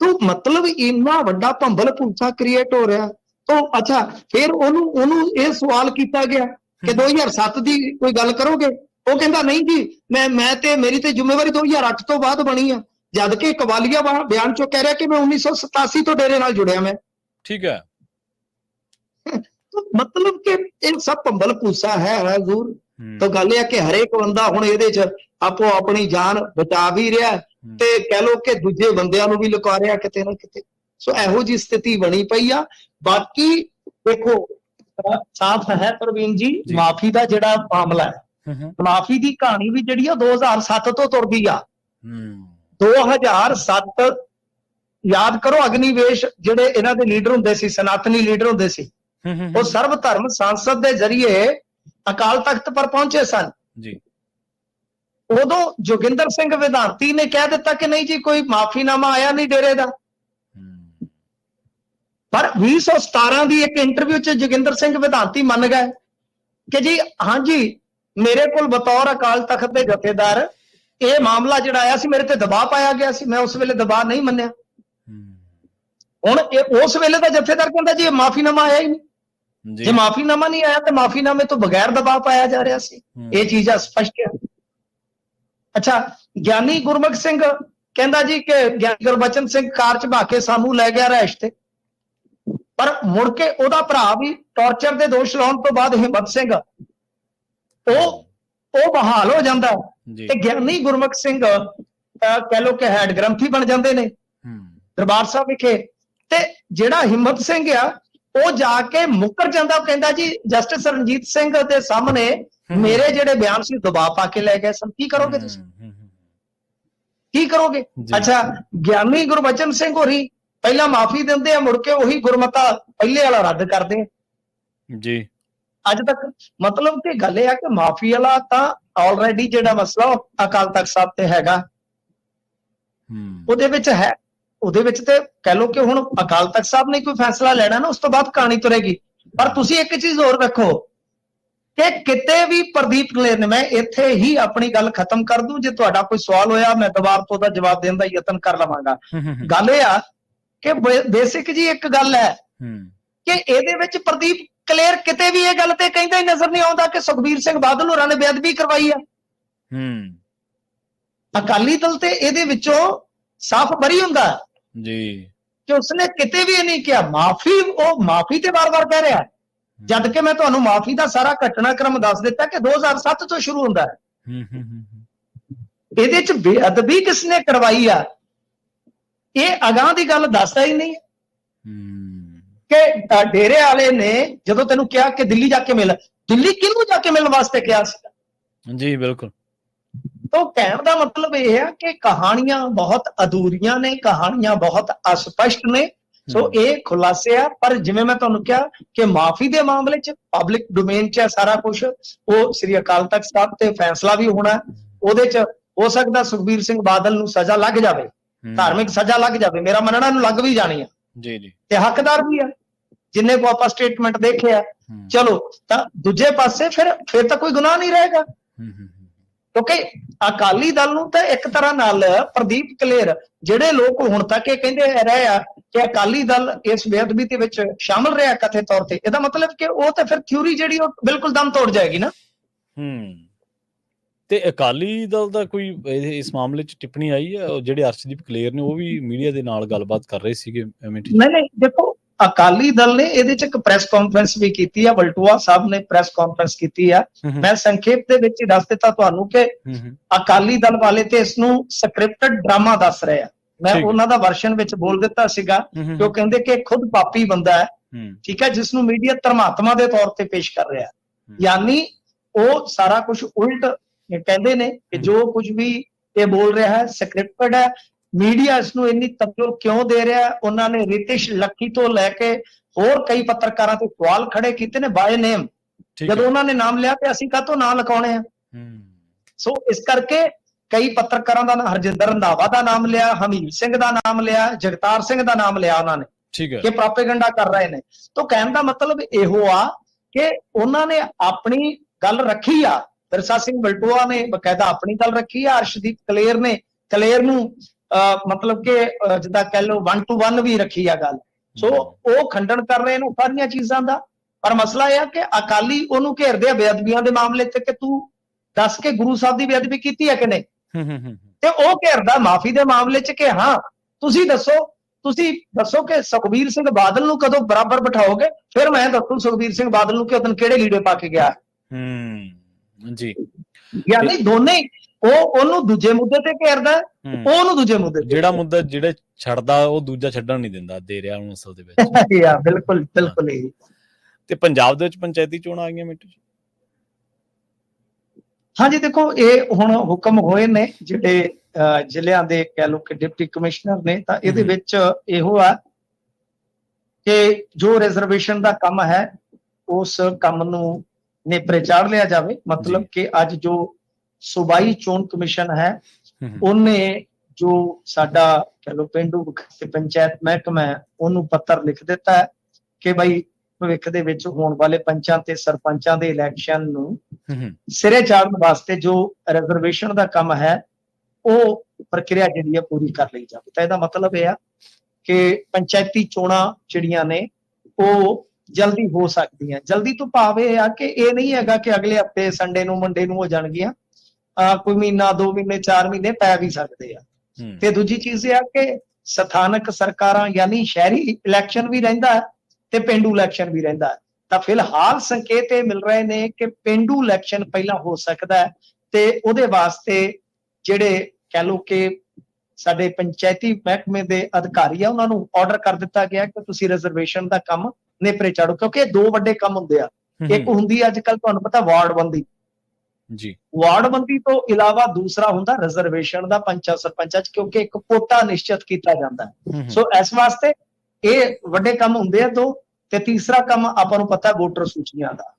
ਤਾਂ ਮਤਲਬ ਇੰਨਾ ਵੱਡਾ ਭੰਬਲ ਭੂਸਾ ਕ੍ਰੀਏਟ ਹੋ ਰਿਹਾ। ਤਾਂ ਅੱਛਾ ਫਿਰ ਉਹਨੂੰ ਉਹਨੂੰ ਇਹ ਸਵਾਲ ਕੀਤਾ ਗਿਆ ਕਿ 2007 ਦੀ ਕੋਈ ਗੱਲ ਕਰੋਗੇ? ਉਹ ਕਹਿੰਦਾ ਨਹੀਂ ਜੀ ਮੈਂ ਮੈਂ ਤੇ ਮੇਰੀ ਤੇ ਜ਼ਿੰਮੇਵਾਰੀ 2008 ਤੋਂ ਬਾਅਦ ਬਣੀ ਆ। ਜਦ ਕਿ ਕਵਾਲੀਆ ਬਿਆਨ ਚੋਂ ਕਹਿ ਰਿਹਾ ਕਿ ਮੈਂ 1987 ਤੋਂ ਡੇਰੇ ਨਾਲ ਜੁੜਿਆ ਮੈਂ। ਠੀਕ ਹੈ। ਮਤਲਬ ਕਿ ਇਹ ਸਭ ਭੰਬਲ ਭੂਸਾ ਹੈ ਹਜ਼ੂਰ ਤਾਂ ਗੱਲ ਇਹ ਕਿ ਹਰੇਕ ਬੰਦਾ ਹੁਣ ਇਹਦੇ 'ਚ ਆਪੋ ਆਪਣੀ ਜਾਨ ਬਚਾ ਵੀ ਰਿਹਾ ਤੇ ਕਹਿ ਲੋ ਕਿ ਦੂਜੇ ਬੰਦਿਆਂ ਨੂੰ ਵੀ ਲੁਕਾ ਰਿਹਾ ਕਿਤੇ ਨਾ ਕਿਤੇ। ਸੋ ਇਹੋ ਜੀ ਸਥਿਤੀ ਬਣੀ ਪਈ ਆ। ਬਾਕੀ ਦੇਖੋ ਸਾਫ਼ ਹੈ ਪ੍ਰਵੀਨ ਜੀ। ਮਾਫੀ ਦਾ ਜਿਹੜਾ ਮਾਮਲਾ ਹੈ। ਮਾਫੀ ਦੀ ਕਹਾਣੀ ਵੀ ਜਿਹੜੀ ਆ 2007 ਤੋਂ ਤੁਰਦੀ ਆ। ਹੂੰ, 2007 ਯਾਦ ਕਰੋ ਅਗਨੀਵੇਸ਼ ਜਿਹੜੇ ਇਹਨਾਂ ਦੇ ਲੀਡਰ ਹੁੰਦੇ ਸੀ ਸਨਾਤਨੀ ਲੀਡਰ ਹੁੰਦੇ ਸੀ ਉਹ ਸਰਬ ਧਰਮ ਸੰਸਦ ਦੇ ਜ਼ਰੀਏ ਅਕਾਲ ਤਖਤ ਪਰ ਪਹੁੰਚੇ ਸਨ। ਜੀ। ਉਦੋਂ ਜੋਗਿੰਦਰ ਸਿੰਘ ਵਿਧਾਂਤੀ ਨੇ ਕਹਿ ਦਿੱਤਾ ਕਿ ਨਹੀਂ ਜੀ ਕੋਈ ਮਾਫੀਨਾਮਾ ਆਇਆ ਨਹੀਂ ਡੇਰੇ ਦਾ। ਪਰ 2017 ਦੀ ਇੱਕ ਇੰਟਰਵਿਊ 'ਚ ਜੋਗਿੰਦਰ ਸਿੰਘ ਵਿਧਾਂਤੀ ਮੰਨ ਗਏ। ਕਿ ਜੀ ਹਾਂਜੀ ਮੇਰੇ ਕੋਲ ਬਤੌਰ ਅਕਾਲ ਤਖਤ ਦੇ ਜਥੇਦਾਰ ਇਹ ਮਾਮਲਾ ਜਿਹੜਾ ਆਇਆ ਸੀ ਮੇਰੇ ਤੇ ਦਬਾਅ ਪਾਇਆ ਗਿਆ ਸੀ ਮੈਂ ਉਸ ਵੇਲੇ ਦਬਾਅ ਨਹੀਂ ਮੰਨਿਆ। ਹੁਣ ਇਹ ਉਸ ਵੇਲੇ ਦਾ ਜਥੇਦਾਰ ਕਹਿੰਦਾ ਜੀ? ਇਹ ਮਾਫੀਨਾਮਾ ਆਇਆ ਹੀ ਨਹੀਂ। ਜੀ। ਮਾਫੀਨਾਮਾ ਨਹੀਂ ਆਇਆ ਤੇ ਮਾਫੀਨਾਮੇ ਤੋਂ ਬਗੈਰ ਦਬਾਅ ਪਾਇਆ ਜਾ ਰਿਹਾ ਸੀ। ਇਹ ਚੀਜ਼ ਆ ਸਪਸ਼ਟ ਹੈ। ਅੱਛਾ ਗਿਆਨੀ ਗੁਰਮੁਖ ਸਿੰਘ ਕਹਿੰਦਾ ਜੀ ਕਿ ਗਿਆਨੀ ਗੁਰਬਚਨ ਸਿੰਘ ਕਾਰ ਚ ਬਾ ਕੇ ਸਾਨੂੰ ਲੈ ਗਿਆ ਰਹਿਸ਼ ਤੇ। ਪਰ ਮੁੜ ਕੇ ਉਹਦਾ ਭਰਾ ਵੀ ਟੌਰਚਰ ਦੇ ਦੋਸ਼ ਲਾਉਣ ਤੋਂ ਬਾਅਦ ਹਿੰਮਤ ਸਿੰਘ ਉਹ ਉਹ ਬਹਾਲ ਹੋ ਜਾਂਦਾ ਤੇ ਗਿਆਨੀ ਗੁਰਮੁਖ ਸਿੰਘ ਕਹਿ ਲੋ ਕਿ ਹੈਡ ਗ੍ਰੰਥੀ ਬਣ ਜਾਂਦੇ ਨੇ ਦਰਬਾਰ ਸਾਹਿਬ ਵਿਖੇ। ਤੇ ਜਿਹੜਾ ਹਿੰਮਤ ਸਿੰਘ ਆ ਉਹ ਜਾ ਕੇ ਮੁੱਕਰ ਜਾਂਦਾ ਉਹ ਕਹਿੰਦਾ ਜੀ ਜਸਟਿਸ ਰਣਜੀਤ ਸਿੰਘ ਦੇ ਸਾਹਮਣੇ। ਮੇਰੇ ਜਿਹੜੇ ਬਿਆਨ ਸੀ ਦਬਾਅ ਪਾ ਕੇ ਲੈ ਗਏ। ਸਨ ਕੀ ਕਰੋਗੇ ਤੁਸੀਂ? ਕੀ ਕਰੋਗੇ। ਅੱਛਾ ਗਿਆਨੀ ਗੁਰਬਚਨ ਸਿੰਘ ਹੋਰੀ ਪਹਿਲਾਂ ਮਾਫੀ ਦਿੰਦੇ ਆ ਮੁੜ ਕੇ ਉਹੀ ਗੁਰਮਤਾ ਪਹਿਲੇ ਵਾਲਾ ਰੱਦ ਕਰਦੇ ਆ। ਜੀ। ਅੱਜ ਤੱਕ ਮਤਲਬ ਕਿ ਗੱਲ ਇਹ ਆ ਕਿ ਮਾਫੀ ਵਾਲਾ ਤਾਂ ਆਲਰੇਡੀ ਜਿਹੜਾ ਮਸਲਾ ਅਕਾਲ ਤਖਤ ਸਾਹਿਬ ਤੇ ਹੈਗਾ। ਹੂੰ। ਉਹਦੇ ਵਿੱਚ ਹੈ। ਉਹਦੇ ਵਿੱਚ ਤੇ ਕਹਿ ਲਓ ਕਿ ਹੁਣ ਅਕਾਲ ਤਖਤ ਸਾਹਿਬ ਨੇ ਕੋਈ ਫੈਸਲਾ ਲੈਣਾ ਨਾ ਉਸ ਤੋਂ ਬਾਅਦ ਕਹਾਣੀ ਤੁਰੇਗੀ। ਪਰ ਤੁਸੀਂ ਇੱਕ ਚੀਜ਼ ਹੋਰ ਵੇਖੋ ਕਿ ਕਿਤੇ ਵੀ ਪ੍ਰਦੀਪ ਕਲੇਰ ਨੇ ਮੈਂ ਇੱਥੇ ਹੀ ਆਪਣੀ ਗੱਲ ਖਤਮ ਕਰ ਦੂੰ। ਜੇ ਤੁਹਾਡਾ ਕੋਈ ਸਵਾਲ ਹੋਇਆ ਮੈਂ ਦੁਬਾਰਾ ਤੋਂ ਉਹਦਾ ਜਵਾਬ ਦੇਣ ਦਾ ਯਤਨ ਕਰ ਲਵਾਂਗਾ। ਗੱਲ ਇਹ ਆ ਕਿ ਬੇਸਿਕ ਜੀ ਇੱਕ ਗੱਲ ਹੈ ਕਿ ਇਹਦੇ ਵਿੱਚ ਪ੍ਰਦੀਪ ਕਲੇਰ ਕਿਤੇ ਵੀ ਇਹ ਗੱਲ ਤੇ ਕਹਿੰਦਾ ਹੀ ਨਜ਼ਰ ਨਹੀਂ ਆਉਂਦਾ ਕਿ ਸੁਖਬੀਰ ਸਿੰਘ ਬਾਦਲ ਹੋਰਾਂ ਨੇ ਬੇਅਦਬੀ ਕਰਵਾਈ ਆ। ਹੂੰ। ਅਕਾਲੀ ਦਲ ਤੇ ਇਹਦੇ ਵਿੱਚੋਂ ਸਾਫ਼ ਬਰੀ ਹੁੰਦਾ। ਜੀ। ਕਿ ਉਸਨੇ ਕਿਤੇ ਵੀ ਇਹ ਨਹੀਂ ਕਿਹਾ ਮਾਫੀ ਉਹ ਮਾਫੀ ਤੇ ਵਾਰ-ਵਾਰ ਕਹਿ ਰਿਹਾ। ਜਦ ਕਿ ਮੈਂ ਤੁਹਾਨੂੰ ਮਾਫੀ ਦਾ ਸਾਰਾ ਘਟਨਾਕ੍ਰਮ ਦੱਸ ਦਿੱਤਾ ਕਿ 2007 ਤੋਂ ਸ਼ੁਰੂ ਹੁੰਦਾ। ਹੈ ਹੂੰ ਹੂੰ ਹੂੰ ਹੂੰ। ਇਹਦੇ ਚ ਬੇਅਦਬੀ ਕਿਸਨੇ ਕਰਵਾਈ ਆ? ਇਹ ਅਗਾਹ ਦੀ ਗੱਲ ਦੱਸਦਾ ਹੀ ਨਹੀਂ। ਕਿ ਡੇਰੇ ਵਾਲੇ ਨੇ ਜਦੋਂ ਤੈਨੂੰ ਕਿਹਾ ਕਿ ਦਿੱਲੀ ਜਾ ਕੇ ਮਿਲ ਦਿੱਲੀ ਕਿਹਨੂੰ ਜਾ ਕੇ ਮਿਲਣ ਵਾਸਤੇ ਕਿਹਾ ਸੀ? ਜੀ ਬਿਲਕੁਲ। ਤਾਂ ਕਹਿਣ ਦਾ ਮਤਲਬ ਇਹ ਹੈ ਕਿ ਕਹਾਣੀਆਂ ਬਹੁਤ ਅਧੂਰੀਆਂ ਨੇ ਕਹਾਣੀਆਂ ਬਹੁਤ ਅਸਪਸ਼ਟ ਨੇ। ਸੋ ਇਹ ਖੁਲਾਸੇ ਆ ਪਰ ਜਿਵੇਂ ਮੈਂ ਤੁਹਾਨੂੰ ਕਿਹਾ ਕਿ ਮਾਫੀ ਦੇ ਮਾਮਲੇ 'ਚ ਪਬਲਿਕ ਡੋਮੇਨ 'ਚ ਹੈ ਸਾਰਾ ਕੁਝ ਉਹ ਸ੍ਰੀ ਅਕਾਲ ਤਖਤ ਸਾਹਿਬ ਤੇ ਫੈਸਲਾ ਵੀ ਹੋਣਾ। ਉਹਦੇ 'ਚ ਹੋ ਸਕਦਾ ਸੁਖਬੀਰ ਸਿੰਘ ਬਾਦਲ ਨੂੰ ਸਜ਼ਾ ਲੱਗ ਜਾਵੇ। ਧਾਰਮਿਕ ਸਜ਼ਾ ਲੱਗ ਜਾਵੇ ਮੇਰਾ ਮੰਨਣਾ ਨੂੰ ਲੱਗ ਵੀ ਜਾਣੀ ਆ। ਜੀ ਜੀ। ਤੇ ਹੱਕਦਾਰ ਵੀ ਆ ਜਿੰਨੇ ਕੋ ਆਪਾਂ ਸਟੇਟਮੈਂਟ ਦੇਖਿਆ ਚਲੋ ਤਾਂ ਦੂਜੇ ਪਾਸੇ ਫਿਰ ਫਿਰ ਤਾਂ ਕੋਈ ਗੁਨਾਹ ਨਹੀਂ ਰਹੇਗਾ। ਹੂੰ, ਹੂੰ, ਹੂੰ, ਕਿਉਂਕਿ ਅਕਾਲੀ ਦਲ ਨੂੰ ਤਾਂ ਇੱਕ ਤਰ੍ਹਾਂ ਨਾਲ ਪ੍ਰਦੀਪ ਕਲੇਰ ਜਿਹੜੇ ਲੋਕ ਹੁਣ ਤੱਕ ਇਹ ਕਹਿੰਦੇ ਰਹੇ ਆ ਕਿ ਅਕਾਲੀ ਦਲ ਇਸ ਬੇਅਦਬੀ ਦੇ ਵਿੱਚ ਸ਼ਾਮਲ ਰਿਹਾ ਕਥੇ ਤੌਰ ਤੇ ਇਹਦਾ ਮਤਲਬ ਕਿ ਉਹ ਤਾਂ ਫਿਰ ਥਿਊਰੀ ਜਿਹੜੀ ਉਹ ਬਿਲਕੁਲ ਦਮ ਤੋੜ ਜਾਏਗੀ ਨਾ। ਹੂੰ। ਤੇ ਅਕਾਲੀ ਦਲ ਦਾ ਕੋਈ ਇਸ ਮਾਮਲੇ 'ਚ ਟਿੱਪਣੀ ਆਈ ਹੈ? ਜਿਹੜੇ ਅਰਸ਼ਦੀਪ ਕਲੇਰ ਨੇ ਉਹ ਵੀ ਮੀਡੀਆ ਦੇ ਨਾਲ ਗੱਲਬਾਤ ਕਰ ਰਹੇ ਸੀਗੇ ਐਮਟੀ ਨਹੀਂ ਨਹੀਂ ਦੇਖੋ ਅਕਾਲੀ ਦਲ ਨੇ ਇਹਦੇ ਚ ਇੱਕ ਪ੍ਰੈਸ ਕਾਨਫਰੰਸ ਵੀ ਕੀਤੀ ਆ ਵਲਟੂਆ ਸਾਹਿਬ ਨੇ ਪ੍ਰੈਸ ਕਾਨਫਰੰਸ ਕੀਤੀ ਆ। ਮੈਂ ਸੰਖੇਪ ਦੇ ਵਿੱਚ ਹੀ ਦੱਸ ਦਿੱਤਾ ਤੁਹਾਨੂੰ ਕਿ ਅਕਾਲੀ ਦਲ ਵਾਲੇ ਤੇ ਇਸ ਨੂੰ ਸਕ੍ਰਿਪਟਡ ਡਰਾਮਾ ਦੱਸ ਰਹੇ ਆ। ਮੈਂ। ਉਹਨਾਂ ਦਾ ਵਰਸ਼ਨ ਵਿੱਚ ਬੋਲ ਦਿੱਤਾ ਸੀਗਾ ਕਿ ਉਹ ਕਹਿੰਦੇ ਕਿ ਖੁਦ ਪਾਪੀ ਬੰਦਾ ਹੈ ਠੀਕ ਹੈ ਜਿਸ ਨੂੰ ਮੀਡੀਆ ਧਰਮਾਤਮਾ ਦੇ ਤੌਰ ਤੇ ਪੇਸ਼ ਕਰ ਰਿਹਾ। ਯਾਨੀ ਉਹ ਸਾਰਾ ਕੁਝ ਉਲਟ ਕਹਿੰਦੇ ਨੇ ਕਿ ਜੋ ਕੁਝ ਵੀ ਇਹ ਬੋਲ ਰਿਹਾ ਹੈ ਸਕ੍ਰਿਪਟਡ ਹੈ ਮੀਡੀਆ ਇਸ ਨੂੰ ਇੰਨੀ ਤਵੱਜੋ ਕਿਉਂ ਦੇ ਰਿਹਾ ਹੈ? ਉਹਨਾਂ ਨੇ ਰਿਤਿਸ਼ ਲੱਕੀ ਤੋਂ ਲੈ ਕੇ ਹੋਰ ਕਈ ਪੱਤਰਕਾਰਾਂ ਤੇ ਸਵਾਲ ਖੜੇ ਕੀਤੇ ਨੇ ਬਾਏ ਨੇਮ ਜਦੋਂ ਉਹਨਾਂ ਨੇ ਨਾਮ ਲਿਆ ਤੇ ਅਸੀਂ ਕਾਹਤੋਂ ਨਾਂ ਲਿਖਾਉਣੇ ਆ? ਸੋ ਇਸ ਕਰਕੇ ਕਈ ਪੱਤਰਕਾਰਾਂ ਦਾ ਹਰਜਿੰਦਰ ਰੰਧਾਵਾ ਦਾ ਨਾਮ ਲਿਆ ਹਮੀਰ ਸਿੰਘ ਦਾ ਨਾਮ ਲਿਆ ਜਗਤਾਰ ਸਿੰਘ ਦਾ ਨਾਮ ਲਿਆ ਉਹਨਾਂ ਨੇ। ਠੀਕ ਹੈ। ਕਿ ਪ੍ਰਾਪੇਗੰਡਾ ਕਰ ਰਹੇ ਨੇ। ਤਾਂ ਕਹਿਣ ਦਾ ਮਤਲਬ ਇਹੋ ਆ ਕਿ ਉਹਨਾਂ ਨੇ ਆਪਣੀ ਗੱਲ ਰੱਖੀ ਆ ਵਿਰਸਾ ਸਿੰਘ ਬਲਟੋਆ ਨੇ ਬਕਾਇਦਾ ਆਪਣੀ ਗੱਲ ਰੱਖੀ ਆ ਅਰਸ਼ਦੀਪ ਕਲੇਰ ਨੇ ਕਲੇਰ ਨੂੰ ਮਤਲਬ ਕਿ ਜਿੱਦਾਂ ਕਹਿ ਲਓ 1 ਟੂ 1 ਵੀ ਰੱਖੀ ਆ ਗੱਲ। ਸੋ ਉਹ ਖੰਡਨ ਕਰ ਰਹੇ ਨੇ ਸਾਰੀਆਂ ਚੀਜ਼ਾਂ ਦਾ। ਪਰ ਮਸਲਾ ਇਹ ਆ ਕਿ ਅਕਾਲੀ ਉਹਨੂੰ ਘੇਰਦੇ ਆ ਬੇਅਦਬੀਆਂ ਦੇ ਮਾਮਲੇ ਤੇ ਕਿ ਤੂੰ ਦੱਸ ਕੇ ਗੁਰੂ ਸਾਹਿਬ ਦੀ ਬੇਅਦਬੀ ਕੀਤੀ ਹੈ ਕਿ ਨਹੀਂ? ਤੇ ਉਹ ਘੇਰਦਾ ਮਾਫੀ ਦੇ ਮਾਮਲੇ 'ਚ ਕਿ ਹਾਂ ਤੁਸੀਂ ਦੱਸੋ ਤੁਸੀਂ ਦੱਸੋ ਕਿ ਸੁਖਬੀਰ ਸਿੰਘ ਬਾਦਲ ਨੂੰ ਕਦੋਂ ਬਰਾਬਰ ਬਿਠਾਓਗੇ? ਫਿਰ ਮੈਂ ਦੱਸੂ ਸੁਖਬੀਰ ਸਿੰਘ ਬਾਦਲ ਨੂੰ ਕਿ ਉਦੋਂ ਕਿਹੜੇ ਲੀੜੇ ਪਾ ਕੇ ਗਿਆ। ਹੂੰ। ਜੀ। ਯਾਨੀ ਦੋਨੇ ਹੀ, ਉਹ ਉਹਨੂੰ ਦੂਜੇ ਮੁੱਦੇ ਤੇ ਘੇਰਦਾ ਹੈ, ਹੂੰ। ਉਹ ਉਹਨੂੰ ਦੂਜੇ ਮੁੱਦੇ ਜਿਹੜਾ ਮੁੱਦਾ ਜਿਹੜੇ ਛੱਡਦਾ ਉਹ ਦੂਜਾ ਛੱਡਣ ਨਹੀਂ ਦਿੰਦਾ ਦੇ ਰਿਹਾ ਉਹਨੂੰ ਅਸਲ ਦੇ ਵਿੱਚ। ਯਾ ਬਿਲਕੁਲ ਬਿਲਕੁਲ ਇਹ ਤੇ ਪੰਜਾਬ ਦੇ ਵਿੱਚ ਪੰਚਾਇਤੀ ਚੋਣਾਂ ਆ ਗਈਆਂ ਮਿੰਟੂ ਜੀ? ਹਾਂਜੀ ਦੇਖੋ ਇਹ ਹੁਣ ਹੁਕਮ ਹੋਏ ਨੇ ਜਿਹੜੇ ਜ਼ਿਲ੍ਹਿਆਂ ਦੇ ਕਹਿ ਲਓ ਕਿ ਡਿਪਟੀ ਕਮਿਸ਼ਨਰ ਨੇ ਤਾਂ ਇਹਦੇ। ਵਿੱਚ ਇਹੋ ਆ ਕਿ ਜੋ ਰਿਜ਼ਰਵੇਸ਼ਨ ਦਾ ਕੰਮ ਹੈ ਉਸ ਕੰਮ ਨੂੰ ਨੇਪਰੇ ਚਾੜ ਲਿਆ ਜਾਵੇ ਮਤਲਬ। ਕਿ ਅੱਜ ਜੋ ਸੂਬਾਈ ਚੋਣ ਕਮਿਸ਼ਨ ਹੈ ਉਹਨੇ ਜੋ ਸਾਡਾ ਕਹਿ ਲਓ ਪਿੰਡੂ ਪੰਚਾਇਤ ਮਹਿਕਮਾ ਉਹਨੂੰ ਪੱਤਰ ਲਿਖ ਦਿੱਤਾ ਹੈ ਕਿ ਭਾਈ ਭਵਿੱਖ ਦੇ ਵਿੱਚ ਹੋਣ ਵਾਲੇ ਪੰਚਾਂ ਤੇ ਸਰਪੰਚਾਂ ਦੇ ਇਲੈਕਸ਼ਨ ਨੂੰ ਸਿਰੇ ਚਾੜਨ ਵਾਸਤੇ ਜੋ ਰਿਜ਼ਰਵੇਸ਼ਨ ਦਾ ਕੰਮ ਹੈ ਉਹ ਪ੍ਰਕਿਰਿਆ ਜਿਹੜੀ ਹੈ ਪੂਰੀ ਕਰ ਲਈ ਜਾਵੇ। ਤਾਂ ਇਹਦਾ ਮਤਲਬ ਇਹ ਆ ਕਿ ਪੰਚਾਇਤੀ ਚੋਣਾਂ ਜਿਹੜੀਆਂ ਨੇ ਉਹ ਜਲਦੀ ਹੋ ਸਕਦੀਆਂ। ਜਲਦੀ ਤੋਂ ਭਾਵ ਇਹ ਆ ਕਿ ਇਹ ਨਹੀਂ ਹੈਗਾ ਕਿ ਅਗਲੇ ਹਫ਼ਤੇ ਸੰਡੇ ਨੂੰ ਮੰਡੇ ਨੂੰ ਹੋ ਜਾਣਗੀਆਂ। ਆ ਕੋਈ ਮਹੀਨਾ ਦੋ ਮਹੀਨੇ ਚਾਰ ਮਹੀਨੇ ਪੈ ਵੀ ਸਕਦੇ ਆ। ਤੇ ਦੂਜੀ ਚੀਜ਼ ਇਹ ਆ ਕਿ ਸਥਾਨਕ ਸਰਕਾਰਾਂ ਯਾਨੀ ਸ਼ਹਿਰੀ ਇਲੈਕਸ਼ਨ ਵੀ ਰਹਿੰਦਾ ਤੇ ਪਿੰਡੂ ਇਲੈਕਸ਼ਨ ਵੀ ਰਹਿੰਦਾ ਤਾਂ ਫਿਲਹਾਲ ਸੰਕੇਤ ਇਹ ਮਿਲ ਰਹੇ ਨੇ ਕਿ ਪਿੰਡੂ ਇਲੈਕਸ਼ਨ ਪਹਿਲਾਂ ਹੋ ਸਕਦਾ ਤੇ ਉਹਦੇ ਵਾਸਤੇ ਜਿਹੜੇ ਕਹਿ ਲਓ ਕਿ ਸਾਡੇ ਪੰਚਾਇਤੀ ਮਹਿਕਮੇ ਦੇ ਅਧਿਕਾਰੀ ਆ ਉਹਨਾਂ ਨੂੰ ਆਰਡਰ ਕਰ ਦਿੱਤਾ ਗਿਆ ਕਿ ਤੁਸੀਂ ਰਿਜ਼ਰਵੇਸ਼ਨ ਦਾ ਕੰਮ ਨੇਪਰੇ ਚਾੜੋ ਕਿਉਂਕਿ ਇਹ ਦੋ ਵੱਡੇ ਕੰਮ ਹੁੰਦੇ ਆ। ਇੱਕ ਹੁੰਦੀ ਅੱਜ ਕੱਲ ਤੁਹਾਨੂੰ ਪਤਾ ਵਾਰਡ ਬੰਦੀ ਜੀ। ਵਾਰਡਬੰਦੀ ਤੋਂ ਇਲਾਵਾ ਦੂਸਰਾ ਹੁੰਦਾ ਰਿਜ਼ਰਵੇਸ਼ਨ ਦਾ ਪੰਚਾਇਤ ਸਰਪੰਚਾਂ ਚ ਕਿਉਂਕਿ ਇੱਕ ਕੋਟਾ ਨਿਸ਼ਚਿਤ ਕੀਤਾ ਜਾਂਦਾ ਸੋ ਇਸ ਵਾਸਤੇ ਇਹ ਵੱਡੇ ਕੰਮ ਹੁੰਦੇ ਆ ਦੋ ਤੇ ਤੀਸਰਾ ਕੰਮ ਆਪਾਂ ਨੂੰ ਪਤਾ ਵੋਟਰ ਸੂਚੀਆਂ ਦਾ।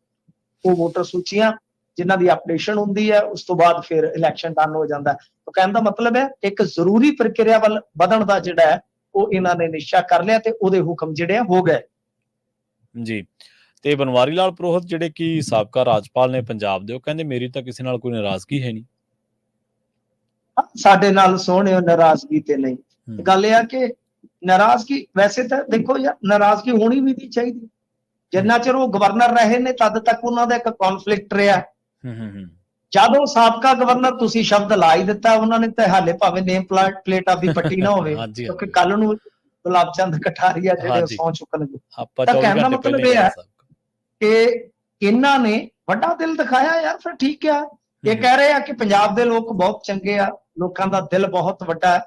ਉਹ ਵੋਟਰ ਸੂਚੀਆਂ ਜਿਨ੍ਹਾਂ ਦੀ ਅਪਡੇਸ਼ਨ ਹੁੰਦੀ ਹੈ ਉਸ ਤੋਂ ਬਾਅਦ ਫਿਰ ਇਲੈਕਸ਼ਨ ਡਨ ਹੋ ਜਾਂਦਾ। ਤਾਂ ਕਹਿਣ ਦਾ ਮਤਲਬ ਹੈ ਇੱਕ ਜ਼ਰੂਰੀ ਪ੍ਰਕਿਰਿਆ ਵੱਲ ਵਧਣ ਦਾ ਜਿਹੜਾ ਹੈ ਉਹ ਇਹਨਾਂ ਨੇ ਨਿਸ਼ਚਾ ਕਰ ਲਿਆ ਤੇ ਉਹਦੇ ਹੁਕਮ ਜਿਹੜੇ ਆ ਹੋ ਗਏ। ਜੀ। ਤੇ ਬਨਵਾਰੀ ਲਾਲ ਪ੍ਰੋਹਤ ਜਿਹੜੇ ਕਿ ਸਾਬਕਾ ਰਾਜਪਾਲ ਨੇ ਪੰਜਾਬ ਦੇ ਉਹ ਕਹਿੰਦੇ ਮੇਰੀ ਤਾਂ ਕਿਸੇ ਨਾਲ ਕੋਈ ਨਾਰਾਜ਼ਗੀ ਹੈ ਨਹੀਂ। ਸਾਡੇ ਨਾਲ ਸੋਹਣੇ ਨਾਰਾਜ਼ਗੀ ਤੇ ਨਹੀਂ। ਗੱਲ ਇਹ ਆ ਕਿ ਨਾਰਾਜ਼ਗੀ ਵੈਸੇ ਤਾਂ ਦੇਖੋ ਯਾਰ ਨਾਰਾਜ਼ਗੀ ਹੋਣੀ ਵੀ ਨਹੀਂ ਚਾਹੀਦੀ। ਜਿੰਨਾ ਚਿਰ ਉਹ ਗਵਰਨਰ ਰਹੇ ਨੇ ਤਦ ਤੱਕ ਉਹਨਾਂ ਦਾ ਇੱਕ ਕਨਫਲਿਕਟ ਰਿਹਾ। ਹੂੰ, ਹੂੰ, ਹੂੰ, ਜਦੋਂ ਸਾਬਕਾ ਗਵਰਨਰ ਤੁਸੀਂ ਸ਼ਬਦ ਲਾ ਹੀ ਦਿੱਤਾ ਉਹਨਾਂ ਨੇ ਤਾਂ ਹਾਲੇ ਭਾਵੇਂ ਨੇਮ ਪਲੇਟ ਆਪਦੀ ਪੱਟੀ ਨਾ ਹੋਵੇ ਕਿਉਂਕਿ। ਕੱਲ ਨੂੰ ਗੁਲਾਬ ਚੰਦ ਕਠਾਰੀਆ ਜਿਹੜੇ। ਸੌ ਚੁੱਕਣਗੇ ਆਪਾਂ ਤਾਂ 24 ਕਹਿਣ ਦਾ ਮਤਲਬ ਇਹ ਹੈ ਕਿ ਇਹਨਾਂ ਨੇ ਵੱਡਾ ਦਿਲ ਦਿਖਾਇਆ ਯਾਰ ਫਿਰ ਠੀਕ ਆ। ਇਹ ਕਹਿ ਰਹੇ ਆ ਕਿ ਪੰਜਾਬ ਦੇ ਲੋਕ ਬਹੁਤ ਚੰਗੇ ਆ ਲੋਕਾਂ ਦਾ ਦਿਲ ਬਹੁਤ ਵੱਡਾ ਹੈ।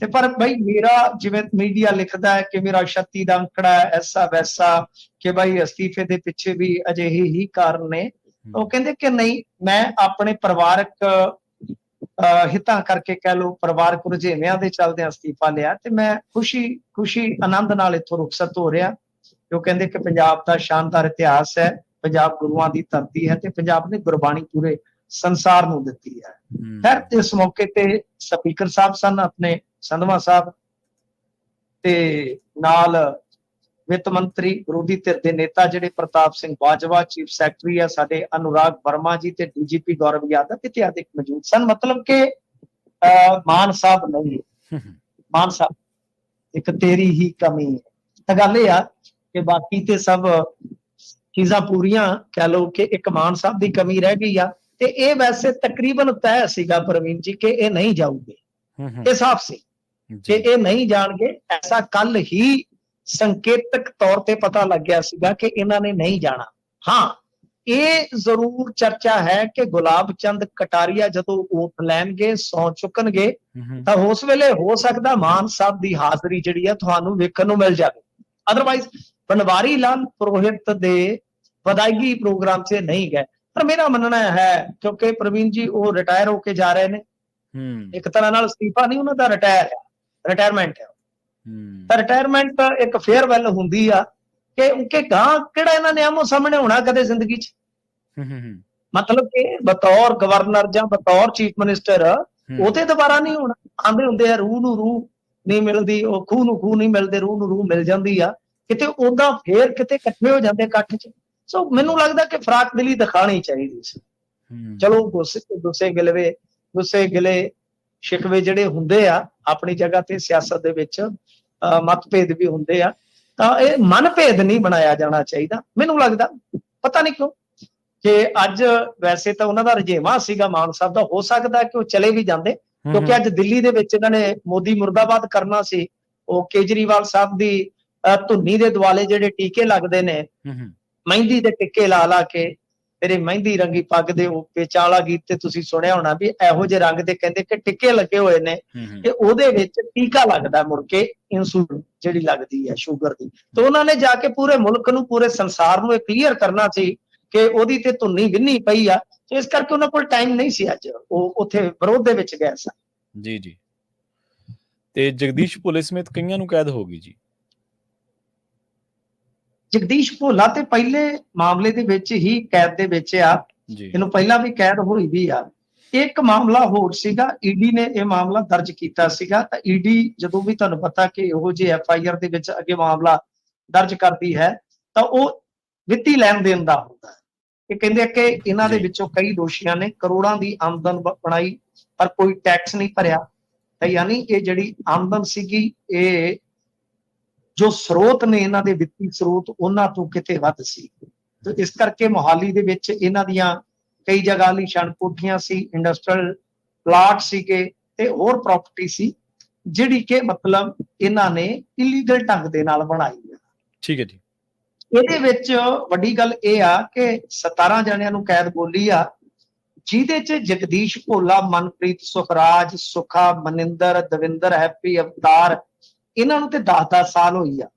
ਤੇ ਪਰ ਬਈ ਮੇਰਾ ਜਿਵੇਂ ਮੀਡੀਆ ਲਿਖਦਾ ਹੈ ਕਿ ਮੇਰਾ 36 ਦਾ ਅੰਕੜਾ ਹੈ ਐਸਾ ਵੈਸਾ ਕਿ ਬਈ ਅਸਤੀਫੇ ਦੇ ਪਿੱਛੇ ਵੀ ਅਜਿਹੇ ਹੀ ਕਾਰਨ ਨੇ। ਉਹ ਕਹਿੰਦੇ ਕਿ ਨਹੀਂ ਮੈਂ ਆਪਣੇ ਪਰਿਵਾਰਕ ਹਿੱਤਾਂ ਕਰਕੇ ਕਹਿ ਲਓ ਪਰਿਵਾਰਕ ਰੁਝੇਵਿਆਂ ਦੇ ਚੱਲਦੇ ਅਸਤੀਫਾ ਲਿਆ ਤੇ ਮੈਂ ਖੁਸ਼ੀ ਖੁਸ਼ੀ ਆਨੰਦ ਨਾਲ ਇੱਥੋਂ ਰੁਖਸਤ ਹੋ ਰਿਹਾ। ਉਹ ਕਹਿੰਦੇ ਕਿ ਪੰਜਾਬ ਦਾ ਸ਼ਾਨਦਾਰ ਇਤਿਹਾਸ ਹੈ ਪੰਜਾਬ ਗੁਰੂਆਂ ਦੀ ਧਰਤੀ ਹੈ ਤੇ ਪੰਜਾਬ ਨੇ ਗੁਰਬਾਣੀ ਪੂਰੇ ਸੰਸਾਰ ਨੂੰ ਦਿੱਤੀ ਹੈ। ਹੂੰ, ਖੈਰ ਇਸ ਮੌਕੇ ਤੇ ਸਪੀਕਰ ਸਾਹਿਬ ਸਨ ਆਪਣੇ ਸੰਧਵਾ ਸਾਹਿਬ ਤੇ ਨਾਲ ਵਿੱਤ ਮੰਤਰੀ ਵਿਰੋਧੀ ਧਿਰ ਦੇ ਨੇਤਾ ਜਿਹੜੇ ਪ੍ਰਤਾਪ ਸਿੰਘ ਬਾਜਵਾ ਚੀਫ ਸੈਕਟਰੀ ਆ ਸਾਡੇ ਅਨੁਰਾਗ ਵਰਮਾ ਜੀ ਤੇ ਡੀਜੀਪੀ ਗੌਰਵ ਯਾਦਵ ਇਤਿਆਦਿਕ ਮੌਜੂਦ ਸਨ। ਮਤਲਬ ਕਿ ਮਾਨ ਸਾਹਿਬ ਨਹੀਂ ਮਾਨ ਸਾਹਿਬ ਇੱਕ ਤੇਰੀ ਹੀ ਕਮੀ ਹੈ। ਤਾਂ ਗੱਲ ਇਹ ਆ ਕਿ ਬਾਕੀ ਤੇ ਸਭ ਚੀਜ਼ਾਂ ਪੂਰੀਆਂ ਕਹਿ ਲਓ ਕਿ ਇੱਕ ਮਾਨ ਸਾਹਿਬ ਦੀ ਕਮੀ ਰਹਿ ਗਈ ਆ। ਤੇ ਇਹ ਵੈਸੇ ਤਕਰੀਬਨ ਤੈਅ ਸੀਗਾ ਪ੍ਰਵੀਨ ਜੀ ਕਿ ਇਹ ਨਹੀਂ ਜਾਊਗੇ। ਇਹ ਸਾਫ਼ ਸੀ। ਕਿ ਜੀ, ਇਹ ਨਹੀਂ ਜਾਣਗੇ ਐਸਾ ਕੱਲ ਹੀ ਸੰਕੇਤਕ ਤੌਰ ਤੇ ਪਤਾ ਲੱਗਿਆ ਸੀਗਾ ਕਿ ਇਹਨਾਂ ਨੇ ਨਹੀਂ ਜਾਣਾ। ਹਾਂ ਇਹ ਜ਼ਰੂਰ ਚਰਚਾ ਹੈ ਕਿ ਗੁਲਾਬ ਚੰਦ ਕਟਾਰੀਆ ਜਦੋਂ ਓਟ ਲੈਣਗੇ ਸੌ ਚੁੱਕਣਗੇ ਤਾਂ ਉਸ ਵੇਲੇ ਹੋ ਸਕਦਾ ਮਾਨ ਸਾਹਿਬ ਦੀ ਹਾਜ਼ਰੀ ਜਿਹੜੀ ਆ ਤੁਹਾਨੂੰ ਵੇਖਣ ਨੂੰ ਮਿਲ ਜਾਵੇ। ਅਦਰਵਾਈਜ਼ ਬਨਵਾਰੀ ਲਾਲ ਪੁਰੋਹਿਤ ਦੇ ਵਧਾਈਗੀ ਪ੍ਰੋਗਰਾਮ 'ਚ ਨਹੀਂ ਗਏ। ਪਰ ਮੇਰਾ ਮੰਨਣਾ ਹੈ ਕਿਉਂਕਿ ਪ੍ਰਵੀਨ ਜੀ ਉਹ ਰਿਟਾਇਰ ਹੋ ਕੇ ਜਾ ਰਹੇ ਨੇ। ਇੱਕ ਤਰ੍ਹਾਂ ਨਾਲ ਅਸਤੀਫਾ ਨਹੀਂ ਉਹਨਾਂ ਦਾ ਰਿਟਾਇਰ ਹੈ। ਰਿਟਾਇਰਮੈਂਟ ਹੂੰ, ਤਾਂ ਰਿਟਾਇਰਮੈਂਟ ਇੱਕ ਫੇਅਰਵੈਲ ਹੁੰਦੀ ਆ ਕਿ ਕਿ ਗਾਂ ਕਿਹੜਾ ਇਹਨਾਂ ਨੇ ਆਮੋ ਸਾਹਮਣੇ ਹੋਣਾ ਕਦੇ ਜ਼ਿੰਦਗੀ 'ਚ? ਹੂੰ, ਹੂੰ, ਹੂੰ, ਮਤਲਬ ਕਿ ਬਤੌਰ ਗਵਰਨਰ ਜਾਂ ਬਤੌਰ ਚੀਫ ਮਿਨਿਸਟਰ ਹੂੰ, ਉਹ ਤੇ ਦੁਬਾਰਾ ਨਹੀਂ ਹੋਣਾ। ਆਂਦੇ ਹੁੰਦੇ ਆ ਰੂਹ ਨੂੰ ਰੂਹ ਨਹੀਂ ਮਿਲਦੀ ਉਹ ਖੂਹ ਨੂੰ ਖੂਹ ਨਹੀਂ ਮਿਲਦੇ ਰੂਹ ਨੂੰ ਰੂਹ ਮਿਲ ਜਾਂਦੀ ਆ। ਕਿਤੇ ਉਦਾਂ ਫੇਰ ਕਿਤੇ ਇਕੱਠੇ ਹੋ ਜਾਂਦੇ ਇਕੱਠ 'ਚ। ਸੋ ਮੈਨੂੰ ਲੱਗਦਾ ਕਿ ਫਰਾਕ ਦਿਲੀ ਦਿਖਾਣੀ ਚਾਹੀਦੀ ਸੀ। ਚਲੋ ਗੁੱਸੇ ਗੁੱਸੇ ਗਿਲਵੇ ਗੁੱਸੇ ਗਿਲੇ ਸ਼ਿਕਵੇ ਜਿਹੜੇ ਹੁੰਦੇ ਆ ਆਪਣੀ ਜਗ੍ਹਾ ਤੇ ਸਿਆਸਤ ਦੇ ਵਿੱਚ ਮਤਭੇਦ ਵੀ ਹੁੰਦੇ ਆ। ਤਾਂ ਇਹ ਮਨਭੇਦ ਨਹੀਂ ਬਣਾਇਆ ਜਾਣਾ ਚਾਹੀਦਾ। ਮੈਨੂੰ ਲੱਗਦਾ ਪਤਾ ਨਹੀਂ ਕਿਉਂ ਕਿ ਅੱਜ ਵੈਸੇ ਤਾਂ ਉਹਨਾਂ ਦਾ ਰਜੇਵਾ ਸੀਗਾ ਮਾਨ ਸਾਹਿਬ ਦਾ। ਹੋ ਸਕਦਾ ਕਿ ਉਹ ਚਲੇ ਵੀ ਜਾਂਦੇ ਕਿਉਂਕਿ ਅੱਜ ਦਿੱਲੀ ਦੇ ਵਿੱਚ ਇਹਨਾਂ ਨੇ ਮੋਦੀ ਮੁਰਦਾਬਾਦ ਕਰਨਾ ਸੀ। ਉਹ ਕੇਜਰੀਵਾਲ ਸਾਹਿਬ ਦੀ ਧੁੰਨੀ ਦੇ ਦੁਆਲੇ ਜਿਹੜੇ ਟੀਕੇ ਲੱਗਦੇ ਨੇ ਮਹਿੰਦੀ ਦੇ ਟਿੱਕੇ ਲਾ ਲਾ ਕੇ ਤੇਰੇ ਮਹਿੰਦੀ ਰੰਗੀ ਪੱਗ ਦੇ ਉੱਤੇ ਚਾਲਾ ਗੀਤ ਤੇ ਤੁਸੀਂ ਸੁਣਿਆ ਹੋਣਾ ਵੀ ਇਹੋ ਜਿਹੇ ਰੰਗ ਦੇ ਕਹਿੰਦੇ ਕਿ ਟਿੱਕੇ ਲੱਗੇ ਹੋਏ ਨੇ ਕਿ ਉਹਦੇ ਵਿੱਚ ਟੀਕਾ ਲੱਗਦਾ ਮੁੜ ਕੇ ਇਨਸੂਲਿਨ ਜਿਹੜੀ ਲੱਗਦੀ ਹੈ ਸ਼ੂਗਰ ਦੀ। ਤੇ ਉਹਨਾਂ ਨੇ ਜਾ ਕੇ ਪੂਰੇ ਮੁਲਕ ਨੂੰ ਪੂਰੇ ਸੰਸਾਰ ਨੂੰ ਇਹ ਕਲੀਅਰ ਕਰਨਾ ਸੀ ਕਿ ਉਹਦੀ ਤੇ ਧੁੰਨੀ ਵਿੰਨੀ ਪਈ ਆ ਤੇ ਇਸ ਕਰਕੇ ਉਹਨਾਂ ਕੋਲ ਟਾਈਮ ਨਹੀਂ ਸੀ ਅੱਜ। ਉਹ ਉੱਥੇ ਵਿਰੋਧ ਦੇ ਵਿੱਚ ਗਏ ਸਨ। ਜੀ ਜੀ। ਤੇ ਜਗਦੀਸ਼ ਪੁਲਿਸ ਸਮੇਤ ਕਈਆਂ ਨੂੰ ਕੈਦ ਹੋ ਗਈ ਜੀ। ਜਗਦੀਸ਼ ਭੋਲਾ ਤੇ ਪਹਿਲੇ ਮਾਮਲੇ ਦੇ ਵਿੱਚ ਹੀ ਕੈਦ ਦੇ ਵਿੱਚ ਆ। ਜੀ। ਇਹਨੂੰ ਪਹਿਲਾਂ ਵੀ ਕੈਦ ਹੋਈ ਵੀ ਆ। ਇੱਕ ਮਾਮਲਾ ਹੋਰ ਸੀਗਾ ਈਡੀ ਨੇ ਇਹ ਮਾਮਲਾ ਦਰਜ ਕੀਤਾ ਸੀਗਾ। ਤਾਂ ਈਡੀ ਜਦੋਂ ਵੀ ਤੁਹਾਨੂੰ ਪਤਾ ਕਿ ਇਹੋ ਜਿਹੇ ਐਫ ਆਈ ਆਰ ਦੇ ਵਿੱਚ ਅੱਗੇ ਮਾਮਲਾ ਦਰਜ ਕਰਦੀ ਹੈ ਤਾਂ ਉਹ ਵਿੱਤੀ ਲੈਣ ਦੇਣ ਦਾ ਹੁੰਦਾ ਹੈ। ਇਹ ਕਹਿੰਦੇ ਕਿ ਇਹਨਾਂ ਦੇ ਜੀ। ਵਿੱਚੋਂ ਕਈ ਦੋਸ਼ੀਆਂ ਨੇ ਕਰੋੜਾਂ ਦੀ ਆਮਦਨ ਬਣਾਈ ਪਰ ਕੋਈ ਟੈਕਸ ਨਹੀਂ ਭਰਿਆ। ਤਾਂ ਯਾਨੀ ਇਹ ਜਿਹੜੀ ਆਮਦਨ ਸੀਗੀ ਇਹ ਜੋ ਸਰੋਤ ਨੇ ਇਹਨਾਂ ਦੇ ਵਿੱਤੀ ਸਰੋਤ ਉਹਨਾਂ ਤੋਂ ਕਿਤੇ ਵੱਧ ਸੀ। ਤੇ ਇਸ ਕਰਕੇ ਮੋਹਾਲੀ ਦੇ ਵਿੱਚ ਇਹਨਾਂ ਦੀਆਂ ਕਈ ਜਗ੍ਹਾ ਲਈ ਛਣ ਕੋਠੀਆਂ ਸੀ ਇੰਡਸਟਰੀਅਲ ਪਲਾਟ ਸੀਗੇ ਤੇ ਹੋਰ ਪ੍ਰਾਪਰਟੀ ਸੀ ਜਿਹੜੀ ਕਿ ਮਤਲਬ ਇਹਨਾਂ ਨੇ ਇਲੀਗਲ ਢੰਗ ਦੇ ਨਾਲ ਬਣਾਈ ਹੈ ਠੀਕ ਹੈ ਜੀ। ਇਹਦੇ ਵਿੱਚ ਵੱਡੀ ਗੱਲ ਇਹ ਆ ਕਿ 17 ਜਣਿਆਂ ਨੂੰ ਕੈਦ ਬੋਲੀ ਆ ਜਿਹਦੇ ਚ ਜਗਦੀਸ਼ ਭੋਲਾ ਮਨਪ੍ਰੀਤ ਸੁਖਰਾਜ ਸੁਖਾ ਮਨਿੰਦਰ ਦਵਿੰਦਰ ਹੈਪੀ ਅਵਤਾਰ ਇਹਨਾਂ ਨੂੰ ਤੇ 10-10 ਸਾਲ ਹੋਈ ਆ।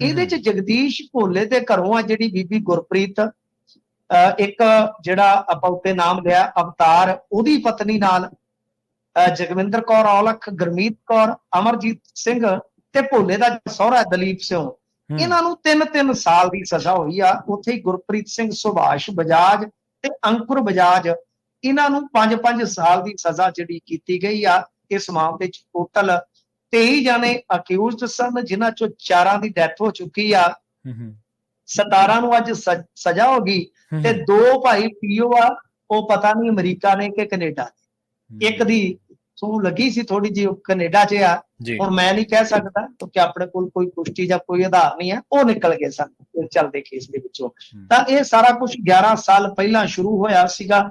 ਇਹਦੇ ਚ ਜਗਦੀਸ਼ ਭੋਲੇ ਦੇ ਘਰੋਂ ਆ ਜਿਹੜੀ ਬੀਬੀ ਗੁਰਪ੍ਰੀਤ ਇੱਕ ਜਿਹੜਾ ਆਪਾਂ ਉੱਤੇ ਨਾਮ ਲਿਆ ਅਵਤਾਰ ਉਹਦੀ ਪਤਨੀ ਨਾਲ ਜਗਵਿੰਦਰ ਕੌਰ ਔਲਖ ਗੁਰਮੀਤ ਕੌਰ ਅਮਰਜੀਤ ਸਿੰਘ ਤੇ ਭੋਲੇ ਦਾ ਸਹੁਰਾ ਦਲੀਪ ਸਿੰਘ। ਇਹਨਾਂ ਨੂੰ 3-3 ਸਾਲ ਦੀ ਸਜ਼ਾ ਹੋਈ ਆ। ਉੱਥੇ ਹੀ ਗੁਰਪ੍ਰੀਤ ਸਿੰਘ ਸੁਭਾਸ਼ ਬਜਾਜ ਤੇ ਅੰਕੁਰ ਬਜਾਜ ਇਹਨਾਂ ਨੂੰ 5-5 ਸਾਲ ਦੀ ਸਜ਼ਾ ਜਿਹੜੀ ਕੀਤੀ ਗਈ ਆ। ਇਸ ਮਾਮਲੇ ਵਿੱਚ ਟੋਟਲ 23 ਜਾਣੇ ਅਕਿਊਜ਼ਡ ਸਨ ਜਿਨ੍ਹਾਂ ਚੋਂ ਚਾਰਾਂ ਦੀ ਡੈਥ ਹੋ ਚੁੱਕੀ ਆ। ਹੂੰ, ਹੂੰ, 17 ਨੂੰ ਅੱਜ ਸਜ਼ਾ ਹੋ ਗਈ ਤੇ ਦੋ ਭਾਈ ਪੀਓ ਆ ਉਹ ਪਤਾ ਨਹੀਂ ਅਮਰੀਕਾ ਨੇ ਕਿ ਕੈਨੇਡਾ ਇੱਕ ਦੀ ਸੂ ਲੱਗੀ ਸੀ ਥੋੜੀ ਜਿਹੀ ਉਹ ਕੈਨੇਡਾ 'ਚ ਆ। ਜੀ। ਹੁਣ ਮੈਂ ਨਹੀਂ ਕਹਿ ਸਕਦਾ ਕਿਉਂਕਿ ਆਪਣੇ ਕੋਲ ਕੋਈ ਪੁਸ਼ਟੀ ਜਾਂ ਕੋਈ ਆਧਾਰ ਨਹੀਂ ਹੈ ਉਹ ਨਿਕਲ ਗਏ ਸਨ। ਚੱਲਦੇ ਕੇਸ ਦੇ ਵਿੱਚੋਂ। ਤਾਂ ਇਹ ਸਾਰਾ ਕੁਝ 11 ਸਾਲ ਪਹਿਲਾਂ ਸ਼ੁਰੂ ਹੋਇਆ ਸੀਗਾ।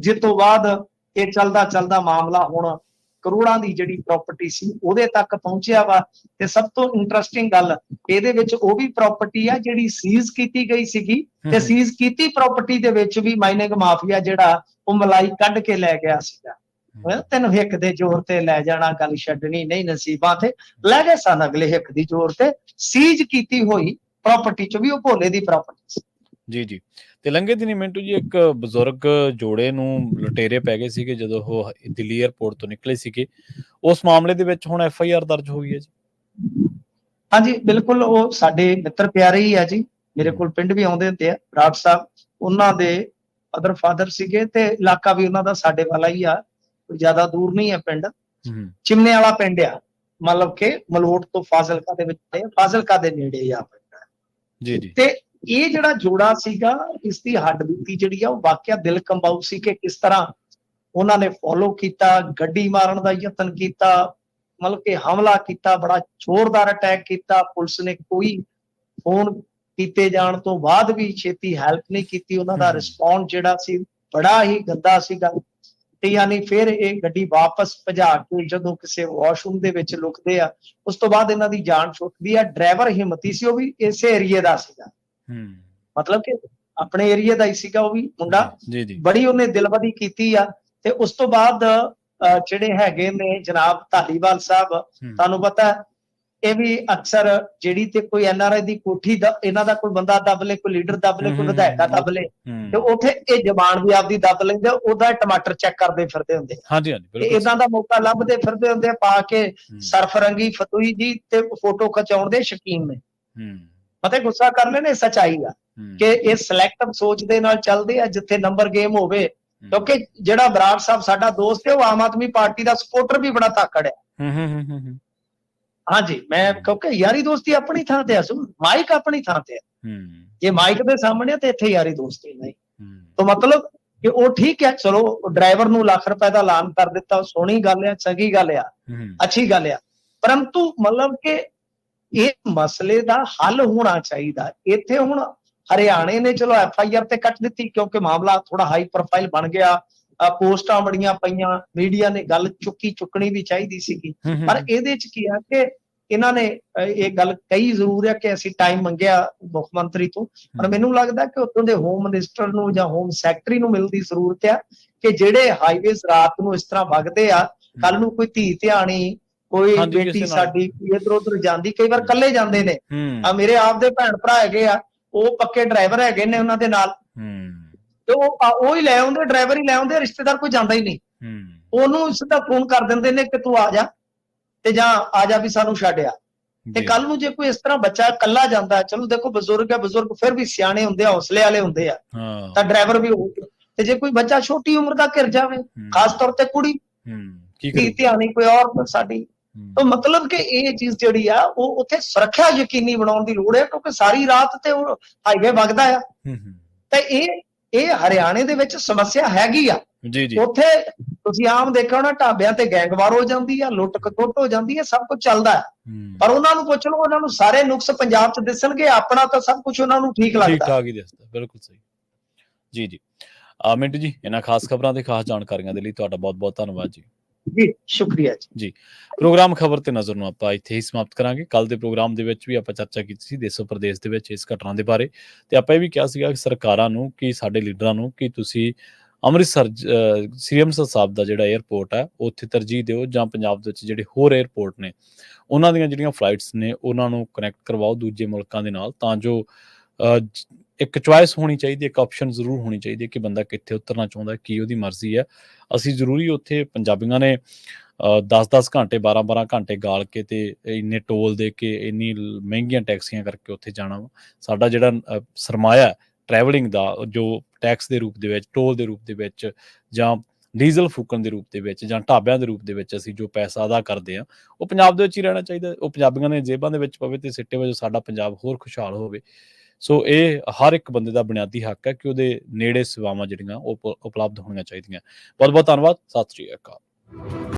ਜਿਸ ਤੋਂ ਬਾਅਦ ਇਹ ਚੱਲਦਾ ਚੱਲਦਾ ਮਾਮਲਾ ਹੁਣ ਕਰੋੜਾਂ ਦੀ ਜਿਹੜੀ ਪ੍ਰਾਪਰਟੀ ਸੀ ਉਹਦੇ ਤੱਕ ਪਹੁੰਚਿਆ ਵਾ। ਤੇ ਸਭ ਤੋਂ ਇੰਟਰਸਟਿੰਗ ਗੱਲ ਇਹਦੇ ਵਿੱਚ ਉਹ ਵੀ ਪ੍ਰਾਪਰਟੀ ਆ ਜਿਹੜੀ ਸੀਜ਼ ਕੀਤੀ ਗਈ ਸੀਗੀ। ਤੇ ਸੀਜ਼ ਕੀਤੀ ਪ੍ਰਾਪਰਟੀ ਦੇ ਵਿੱਚ ਵੀ ਮਾਈਨਿੰਗ ਮਾਫੀਆ ਜਿਹੜਾ ਉਹ ਮਲਾਈ ਕੱਢ ਕੇ ਲੈ ਗਿਆ ਸੀਗਾ। ਹੂੰ, ਤੈਨੂੰ ਹਿੱਕ ਦੇ ਜ਼ੋਰ ਤੇ ਲੈ ਜਾਣਾ ਗੱਲ ਛੱਡਣੀ ਨਹੀਂ ਨਸੀਬਾਂ ਤੇ। ਲੈ ਗਏ ਸਨ ਅਗਲੇ ਹਿੱਕ ਦੀ ਜ਼ੋਰ ਤੇ। ਸੀਜ਼ ਕੀਤੀ ਹੋਈ ਪ੍ਰਾਪਰਟੀ ਚ ਵੀ ਉਹ ਭੋਲੇ ਦੀ ਪ੍ਰਾਪਰਟੀ ਸੀ। ਜੀ ਜੀ। ਤੇ ਲੰਗੇ ਦਿਨੀ ਮਿੰਟੂ ਜੀ ਇੱਕ ਬਜ਼ੁਰਗ ਜੋੜੇ ਨੂੰ ਲੁਟੇਰੇ ਪੈ ਗਏ ਸੀਗੇ ਜਦੋਂ ਉਹ ਦਿੱਲੀ 에ਅਰਪੋਰਟ ਤੋਂ ਨਿਕਲੇ ਸੀਗੇ। ਉਸ ਮਾਮਲੇ ਦੇ ਵਿੱਚ ਹੁਣ ਐਫ ਆਈ ਆਰ ਦਰਜ ਹੋ ਗਈ ਹੈ ਜੀ। ਹਾਂਜੀ ਬਿਲਕੁਲ ਉਹ ਸਾਡੇ ਮਿੱਤਰ ਪਿਆਰੇ ਹੀ ਆ ਜੀ। ਮੇਰੇ ਕੋਲ ਪਿੰਡ ਵੀ ਆਉਂਦੇ ਹੁੰਦੇ ਆ ਰਾਜ ਸਾਹਿਬ। ਉਹਨਾਂ ਦੇ ਅਦਰ ਫਾਦਰ ਸੀਗੇ ਤੇ ਇਲਾਕਾ ਵੀ ਉਹਨਾਂ ਦਾ ਸਾਡੇ ਵਾਲਾ ਹੀ ਆ। ਕੋਈ ਜ਼ਿਆਦਾ ਦੂਰ ਨਹੀਂ ਹੈ ਪਿੰਡ। ਚਿਮਨੇ ਵਾਲਾ ਪਿੰਡ ਆ। ਮਤਲਬ ਕਿ ਮਲੋਟ ਤੋਂ ਫਾਜ਼ਿਲਕਾ ਦੇ ਵਿੱਚ ਹੈ ਫਾਜ਼ਿਲਕਾ ਦੇ ਨੇੜੇ ਆ ਪਿੰਡ। ਜੀ ਜੀ। ਤੇ ਇਹ ਜਿਹੜਾ ਜੋੜਾ ਸੀਗਾ ਇਸ ਦੀ ਹੱਡਬੀਤੀ ਜਿਹੜੀ ਆ ਉਹ ਵਾਕਿਆ ਦਿਲ ਕੰਬਾਊ ਸੀ ਕਿ ਕਿਸ ਤਰ੍ਹਾਂ ਉਹਨਾਂ ਨੇ ਫੋਲੋ ਕੀਤਾ ਗੱਡੀ ਮਾਰਨ ਦਾ ਯਤਨ ਕੀਤਾ ਮਤਲਬ ਕਿ ਹਮਲਾ ਕੀਤਾ ਬੜਾ ਜ਼ੋਰਦਾਰ ਅਟੈਕ ਕੀਤਾ ਪੁਲਿਸ ਨੇ ਕੋਈ ਫੋਨ ਕੀਤੇ ਜਾਣ ਤੋਂ ਬਾਅਦ ਵੀ ਛੇਤੀ ਹੈਲਪ ਨਹੀਂ ਕੀਤੀ ਉਹਨਾਂ ਦਾ ਹਮ। ਰਿਸਪੌਂਸ ਜਿਹੜਾ ਸੀ ਬੜਾ ਹੀ ਗੰਦਾ ਸੀਗਾ ਤੇ ਯਾਨੀ ਫਿਰ ਇਹ ਗੱਡੀ ਵਾਪਸ ਭਜਾ ਕੇ ਜਦੋਂ ਕਿਸੇ ਵਾਸ਼ਰੂਮ ਦੇ ਵਿੱਚ ਲੁਕਦੇ ਆ ਉਸ ਤੋਂ ਬਾਅਦ ਇਹਨਾਂ ਦੀ ਜਾਨ ਛੁੱਟਦੀ ਆ ਡਰਾਈਵਰ ਹਿੰਮਤੀ ਸੀ ਉਹ ਵੀ ਇਸੇ ਏਰੀਏ ਦਾ ਸੀਗਾ ਹੂੰ। ਮਤਲਬ ਕਿ ਆਪਣੇ ਏਰੀਆ ਦਾ ਹੀ ਸੀਗਾ ਉਹ ਵੀ ਮੁੰਡਾ। ਜੀ ਜੀ। ਬੜੀ ਉਹਨੇ ਦਿਲਬਦੀ ਕੀਤੀ ਆ ਤੇ ਉਸ ਤੋਂ ਬਾਅਦ ਜਿਹੜੇ ਹੈਗੇ ਨੇ ਜਨਾਬ ਧਾਲੀਵਾਲ ਸਾਹਿਬ ਤੁਹਾਨੂੰ ਪਤਾ ਇਹ ਵੀ ਅਕਸਰ ਜਿਹੜੀ ਤੇ ਕੋਈ ਐਨਆਰਆਈ ਦੀ ਕੋਠੀ ਦਾ ਇਹਨਾਂ ਦਾ ਕੋਈ ਬੰਦਾ ਦੱਬ ਲੇ ਕੋਈ ਲੀਡਰ ਦੱਬ ਲੇ ਕੋਈ ਵਿਧਾਇਕਾ ਦੱਬ ਲੇ। ਤੇ ਉੱਥੇ ਇਹ ਜ਼ਬਾਨ ਵੀ ਆਪਦੀ ਦੱਬ ਲੈਂਦੇ ਉਹਦਾ ਟਮਾਟਰ ਚੈੱਕ ਕਰਦੇ ਫਿਰਦੇ ਹੁੰਦੇ। ਹਾਂਜੀ ਹਾਂਜੀ ਬਿਲਕੁਲ। ਇਦਾਂ ਦਾ ਮੌਕਾ ਲੱਭਦੇ ਫਿਰਦੇ ਹੁੰਦੇ ਆ, ਪਾ ਕੇ ਸਰਫਰੰਗੀ ਫਤੂਈ ਜੀ ਤੇ ਫੋਟੋ ਖਿਚਾਉਣ ਦੇ ਸ਼ੌਕੀਨ ਨੇ। ਹੂੰ, ਪਤਾ ਗੁੱਸਾ ਕਰ ਲੈਣੇ ਸਚਾਈ ਆ ਕਿ ਇਹ ਸਿਲੈਕਟਿਵ ਸੋਚ ਦੇ ਨਾਲ ਚੱਲਦੇ ਆ ਜਿੱਥੇ ਨੰਬਰ ਗੇਮ ਹੋਵੇ। ਕਿਉਂਕਿ ਜਿਹੜਾ ਬਰਾੜ ਸਾਹਿਬ ਸਾਡਾ ਦੋਸਤ ਹੈ ਉਹ ਆਮ ਆਦਮੀ ਪਾਰਟੀ ਦਾ ਸਪੋਰਟਰ ਵੀ ਬੜਾ ਤਾਕੜ ਹੈ। ਹਾਂਜੀ ਮੈਂ ਕਿਉਂਕਿ ਯਾਰੀ ਦੋਸਤੀ ਆਪਣੀ ਥਾਂ ਤੇ ਆ ਸੁਣ ਮਾਈਕ ਆਪਣੀ ਥਾਂ ਤੇ ਹੈ। ਜੇ ਮਾਈਕ ਦੇ ਸਾਹਮਣੇ ਤੇ ਇੱਥੇ ਯਾਰੀ ਦੋਸਤੀ ਨਹੀਂ। ਤਾਂ ਮਤਲਬ ਕਿ ਉਹ ਠੀਕ ਹੈ ਚਲੋ ਡਰਾਈਵਰ ਨੂੰ ਲੱਖ ਰੁਪਏ ਦਾ ਐਲਾਨ ਕਰ ਦਿੱਤਾ ਸੋਹਣੀ ਗੱਲ ਆ ਚੰਗੀ ਗੱਲ ਆ ਹੂੰ, ਅੱਛੀ ਗੱਲ ਆ। ਪਰੰਤੂ ਮਤਲਬ ਕਿ ਇਹ ਮਸਲੇ ਦਾ ਹੱਲ ਹੋਣਾ ਚਾਹੀਦਾ। ਇੱਥੇ ਹੁਣ ਹਰਿਆਣੇ ਨੇ ਚਲੋ ਐਫ ਆਈ ਆਰ ਤੇ ਕੱਟ ਦਿੱਤੀ ਕਿਉਂਕਿ ਮਾਮਲਾ ਥੋੜਾ ਹਾਈ ਪ੍ਰੋਫਾਈਲ ਬਣ ਗਿਆ। ਪੋਸਟਾਂ ਬੜੀਆਂ ਪਈਆਂ ਮੀਡੀਆ ਨੇ ਗੱਲ ਚੁੱਕੀ ਚੁੱਕਣੀ ਵੀ ਚਾਹੀਦੀ ਸੀਗੀ। ਹੂੰ, ਹੂੰ, ਪਰ ਇਹਦੇ ਚ ਕੀ ਆ ਕਿ ਇਹਨਾਂ ਨੇ ਇਹ ਗੱਲ ਕਹੀ ਜ਼ਰੂਰ ਹੈ ਕਿ ਅਸੀਂ ਟਾਈਮ ਮੰਗਿਆ ਮੁੱਖ ਮੰਤਰੀ ਤੋਂ। ਪਰ ਮੈਨੂੰ ਲੱਗਦਾ ਕਿ ਉੱਥੋਂ ਦੇ ਹੋਮ ਮਿਨਿਸਟਰ ਨੂੰ ਜਾਂ ਹੋਮ ਸੈਕਟਰੀ ਨੂੰ ਮਿਲਦੀ ਜ਼ਰੂਰਤ ਆ ਕਿ ਜਿਹੜੇ ਹਾਈਵੇਜ਼ ਰਾਤ ਨੂੰ ਇਸ ਤਰ੍ਹਾਂ ਵਗਦੇ ਆ ਕੱਲ ਨੂੰ ਕੋਈ ਧੀ ਧਿਆਣੀ ਕੋਈ ਹਾਂਜੀ, ਕਿਸੇ ਬੇਟੀ ਨਾਲ। ਸਾਡੀ ਇਧਰ ਉਧਰ ਜਾਂਦੀ ਕਈ ਵਾਰ ਇਕੱਲੇ ਜਾਂਦੇ ਨੇ। ਹੂੰ, ਆ ਮੇਰੇ ਆਪ ਦੇ ਭੈਣ ਭਰਾ ਹੈਗੇ ਆ ਉਹ ਪੱਕੇ ਡਰਾਈਵਰ ਹੈਗੇ ਨੇ ਉਹਨਾਂ ਦੇ ਨਾਲ। ਹੂੰ, ਤੇ ਉਹ ਆ- ਉਹ ਹੀ ਲੈ ਆਉਂਦੇ ਡਰਾਈਵਰ ਹੀ ਲੈ ਆਉਂਦੇ ਰਿਸ਼ਤੇਦਾਰ ਕੋਈ ਜਾਂਦਾ ਹੀ ਨਹੀਂ। ਹੂੰ, ਉਹਨੂੰ ਸਿੱਧਾ ਫੋਨ ਕਰ ਦਿੰਦੇ ਨੇ ਕਿ ਤੂੰ ਆ ਜਾ ਤੇ ਜਾਂ ਆ ਜਾ ਵੀ ਸਾਨੂੰ ਛੱਡਿਆ ਤੇ ਜੀ, ਕੱਲ ਨੂੰ ਜੇ ਕੋਈ ਇਸ ਤਰ੍ਹਾਂ ਬੱਚਾ ਇਕੱਲਾ ਜਾਂਦਾ ਚਲੋ ਦੇਖੋ ਬਜ਼ੁਰਗ ਹੈ ਬਜ਼ੁਰਗ ਫਿਰ ਵੀ ਸਿਆਣੇ ਹੁੰਦੇ ਆ ਹੌਸਲੇ ਵਾਲੇ ਹੁੰਦੇ ਆ। ਹਾਂ, ਤਾਂ ਡਰਾਈਵਰ ਵੀ ਹੋਊਗਾ। ਤੇ ਜੇ ਕੋਈ ਬੱਚਾ ਛੋਟੀ ਉਮਰ ਦਾ ਘਿਰ ਜਾਵੇ ਹੂੰ, ਖਾਸ ਤੌਰ ਤੇ ਕੁੜੀ ਹੂੰ, ਕੀ ਧੀ ਕਰੂ ਧਿਆਣੀ ਕੋਈ ਔਰ ਸਾਡੀ ਤਾਂ ਮਤਲਬ ਕਿ ਇਹ ਚੀਜ਼ ਜਿਹੜੀ ਆ ਉਹ ਉੱਥੇ ਸੁਰੱਖਿਆ ਯਕੀਨੀ ਬਣਾਉਣ ਦੀ ਲੋੜ ਹੈ ਕਿਉਂਕਿ ਸਾਰੀ ਰਾਤ ਤੇ ਉਹ ਹਾਈਵੇ ਵਗਦਾ ਆ। ਤੇ ਇਹ ਇਹ ਹਰਿਆਣੇ ਦੇ ਵਿੱਚ ਸਮੱਸਿਆ ਹੈਗੀ ਆ। ਜੀ ਜੀ। ਉੱਥੇ ਤੁਸੀਂ ਆਮ ਦੇਖਿਆ ਹੋਣਾ ਢਾਬਿਆਂ ਤੇ ਗੈਂਗਵਾਰ ਹੋ ਜਾਂਦੀ ਆ ਲੁੱਟ ਖਸੁੱਟ ਹੋ ਜਾਂਦੀ ਹੈ ਸਭ ਕੁਝ ਚੱਲਦਾ ਹੈ। ਪਰ ਉਹਨਾਂ ਨੂੰ ਪੁੱਛ ਲਓ ਉਹਨਾਂ ਨੂੰ ਸਾਰੇ ਨੁਕਸ ਪੰਜਾਬ 'ਚ ਦਿਸਣਗੇ ਆਪਣਾ ਤਾਂ ਸਭ ਕੁਝ ਉਹਨਾਂ ਨੂੰ ਠੀਕ ਠੀਕ ਲੱਗਦਾ। ਠਾਕ ਹੀ ਦੱਸਦਾ ਬਿਲਕੁਲ ਸਹੀ। ਜੀ ਜੀ। ਆ ਮਿੰਟੂ ਜੀ ਇਹਨਾਂ ਖਾਸ ਖਬਰਾਂ ਤੇ ਖਾਸ ਜਾਣਕਾਰੀਆਂ ਦੇ ਲਈ ਤੁਹਾਡਾ ਬਹੁਤ ਬਹੁਤ ਧੰਨਵਾਦ ਜੀ। ਜੀ, ਸ਼ੁਕਰੀਆ ਜੀ। ਪ੍ਰੋਗਰਾਮ ਖਬਰ ਤੇ ਨਜ਼ਰ ਨੂੰ ਆਪਾਂ ਇੱਥੇ ਹੀ ਸਮਾਪਤ ਕਰਾਂਗੇ। ਕੱਲ ਦੇ ਪ੍ਰੋਗਰਾਮ ਦੇ ਵਿੱਚ ਵੀ ਆਪਾਂ ਚਰਚਾ ਕੀਤੀ ਸੀ ਦੇਸ਼ੋ ਪ੍ਰਦੇਸ਼ ਦੇ ਵਿੱਚ ਇਸ ਘਟਨਾ ਦੇ ਬਾਰੇ। ਤੇ ਆਪਾਂ ਇਹ ਵੀ ਕਿਹਾ ਸੀਗਾ ਕਿ ਸਰਕਾਰਾਂ ਨੂੰ ਕਿ ਸਾਡੇ ਲੀਡਰਾਂ ਨੂੰ ਕਿ ਤੁਸੀਂ ਅੰਮ੍ਰਿਤਸਰ ਸ੍ਰੀ ਅੰਮ੍ਰਿਤਸਰ ਸਾਹਿਬ ਦਾ ਜਿਹੜਾ 에ਅਰਪੋਰਟ ਹੈ, ਉੱਥੇ ਤਰਜੀਹ ਦਿਓ ਜਾਂ ਪੰਜਾਬ ਦੇ ਵਿੱਚ ਜਿਹੜੇ ਹੋਰ 에ਅਰਪੋਰਟ ਨੇ, ਉਹਨਾਂ ਦੀਆਂ ਜਿਹੜੀਆਂ ਫਲਾਈਟਸ ਨੇ, ਉਹਨਾਂ ਨੂੰ ਕਨੈਕਟ ਕਰਵਾਓ ਦੂਜੇ ਮੁਲਕਾਂ ਦੇ ਨਾਲ ਤਾਂ ਜੋ ਇੱਕ ਚੁਆਇਸ ਹੋਣੀ ਚਾਹੀਦੀ ਹੈ ਇੱਕ ਆਪਸ਼ਨ ਜ਼ਰੂਰ ਹੋਣੀ ਚਾਹੀਦੀ ਹੈ ਕਿ ਬੰਦਾ ਕਿੱਥੇ ਉਤਰਨਾ ਚਾਹੁੰਦਾ ਕੀ ਉਹਦੀ ਮਰਜ਼ੀ ਹੈ। ਅਸੀਂ ਜ਼ਰੂਰੀ ਉੱਥੇ ਪੰਜਾਬੀਆਂ ਨੇ 10-10 ਘੰਟੇ 12-12 ਘੰਟੇ ਗਾਲ ਕੇ ਤੇ ਇੰਨੇ ਟੋਲ ਦੇ ਕੇ ਇੰਨੀ ਮਹਿੰਗੀਆਂ ਟੈਕਸੀਆਂ ਕਰਕੇ ਉੱਥੇ ਜਾਣਾ ਵਾ। ਸਾਡਾ ਜਿਹੜਾ ਸਰਮਾਇਆ ਟਰੈਵਲਿੰਗ ਦਾ, ਜੋ ਟੈਕਸ ਦੇ ਰੂਪ ਦੇ ਵਿੱਚ, ਟੋਲ ਦੇ ਰੂਪ ਦੇ ਵਿੱਚ ਜਾਂ ਡੀਜ਼ਲ ਫੂਕਣ ਦੇ ਰੂਪ ਦੇ ਵਿੱਚ ਜਾਂ ਢਾਬਿਆਂ ਦੇ ਰੂਪ ਦੇ ਵਿੱਚ ਅਸੀਂ ਜੋ ਪੈਸਾ ਅਦਾ ਕਰਦੇ ਆ ਉਹ ਪੰਜਾਬ ਦੇ ਵਿੱਚ ਹੀ ਰਹਿਣਾ ਚਾਹੀਦਾ ਉਹ ਪੰਜਾਬੀਆਂ ਦੇ ਜੇਬਾਂ ਦੇ ਵਿੱਚ ਪਵੇ ਤੇ ਸਿੱਟੇ ਵਜੋਂ ਸਾਡਾ ਪੰਜਾਬ ਹੋਰ ਖੁਸ਼ਹਾਲ ਹੋਵੇ। ਸੋ ਇਹ ਹਰ ਇੱਕ ਬੰਦੇ ਦਾ ਬੁਨਿਆਦੀ ਹੱਕ ਹੈ ਕਿ ਉਹਦੇ ਨੇੜੇ ਸੇਵਾਵਾਂ ਜਿਹੜੀਆਂ ਉਹ ਉਪਲਬਧ ਹੋਣੀਆਂ ਚਾਹੀਦੀਆਂ। ਬਹੁਤ ਬਹੁਤ ਧੰਨਵਾਦ। ਸਤਿ ਸ਼੍ਰੀ ਅਕਾਲ।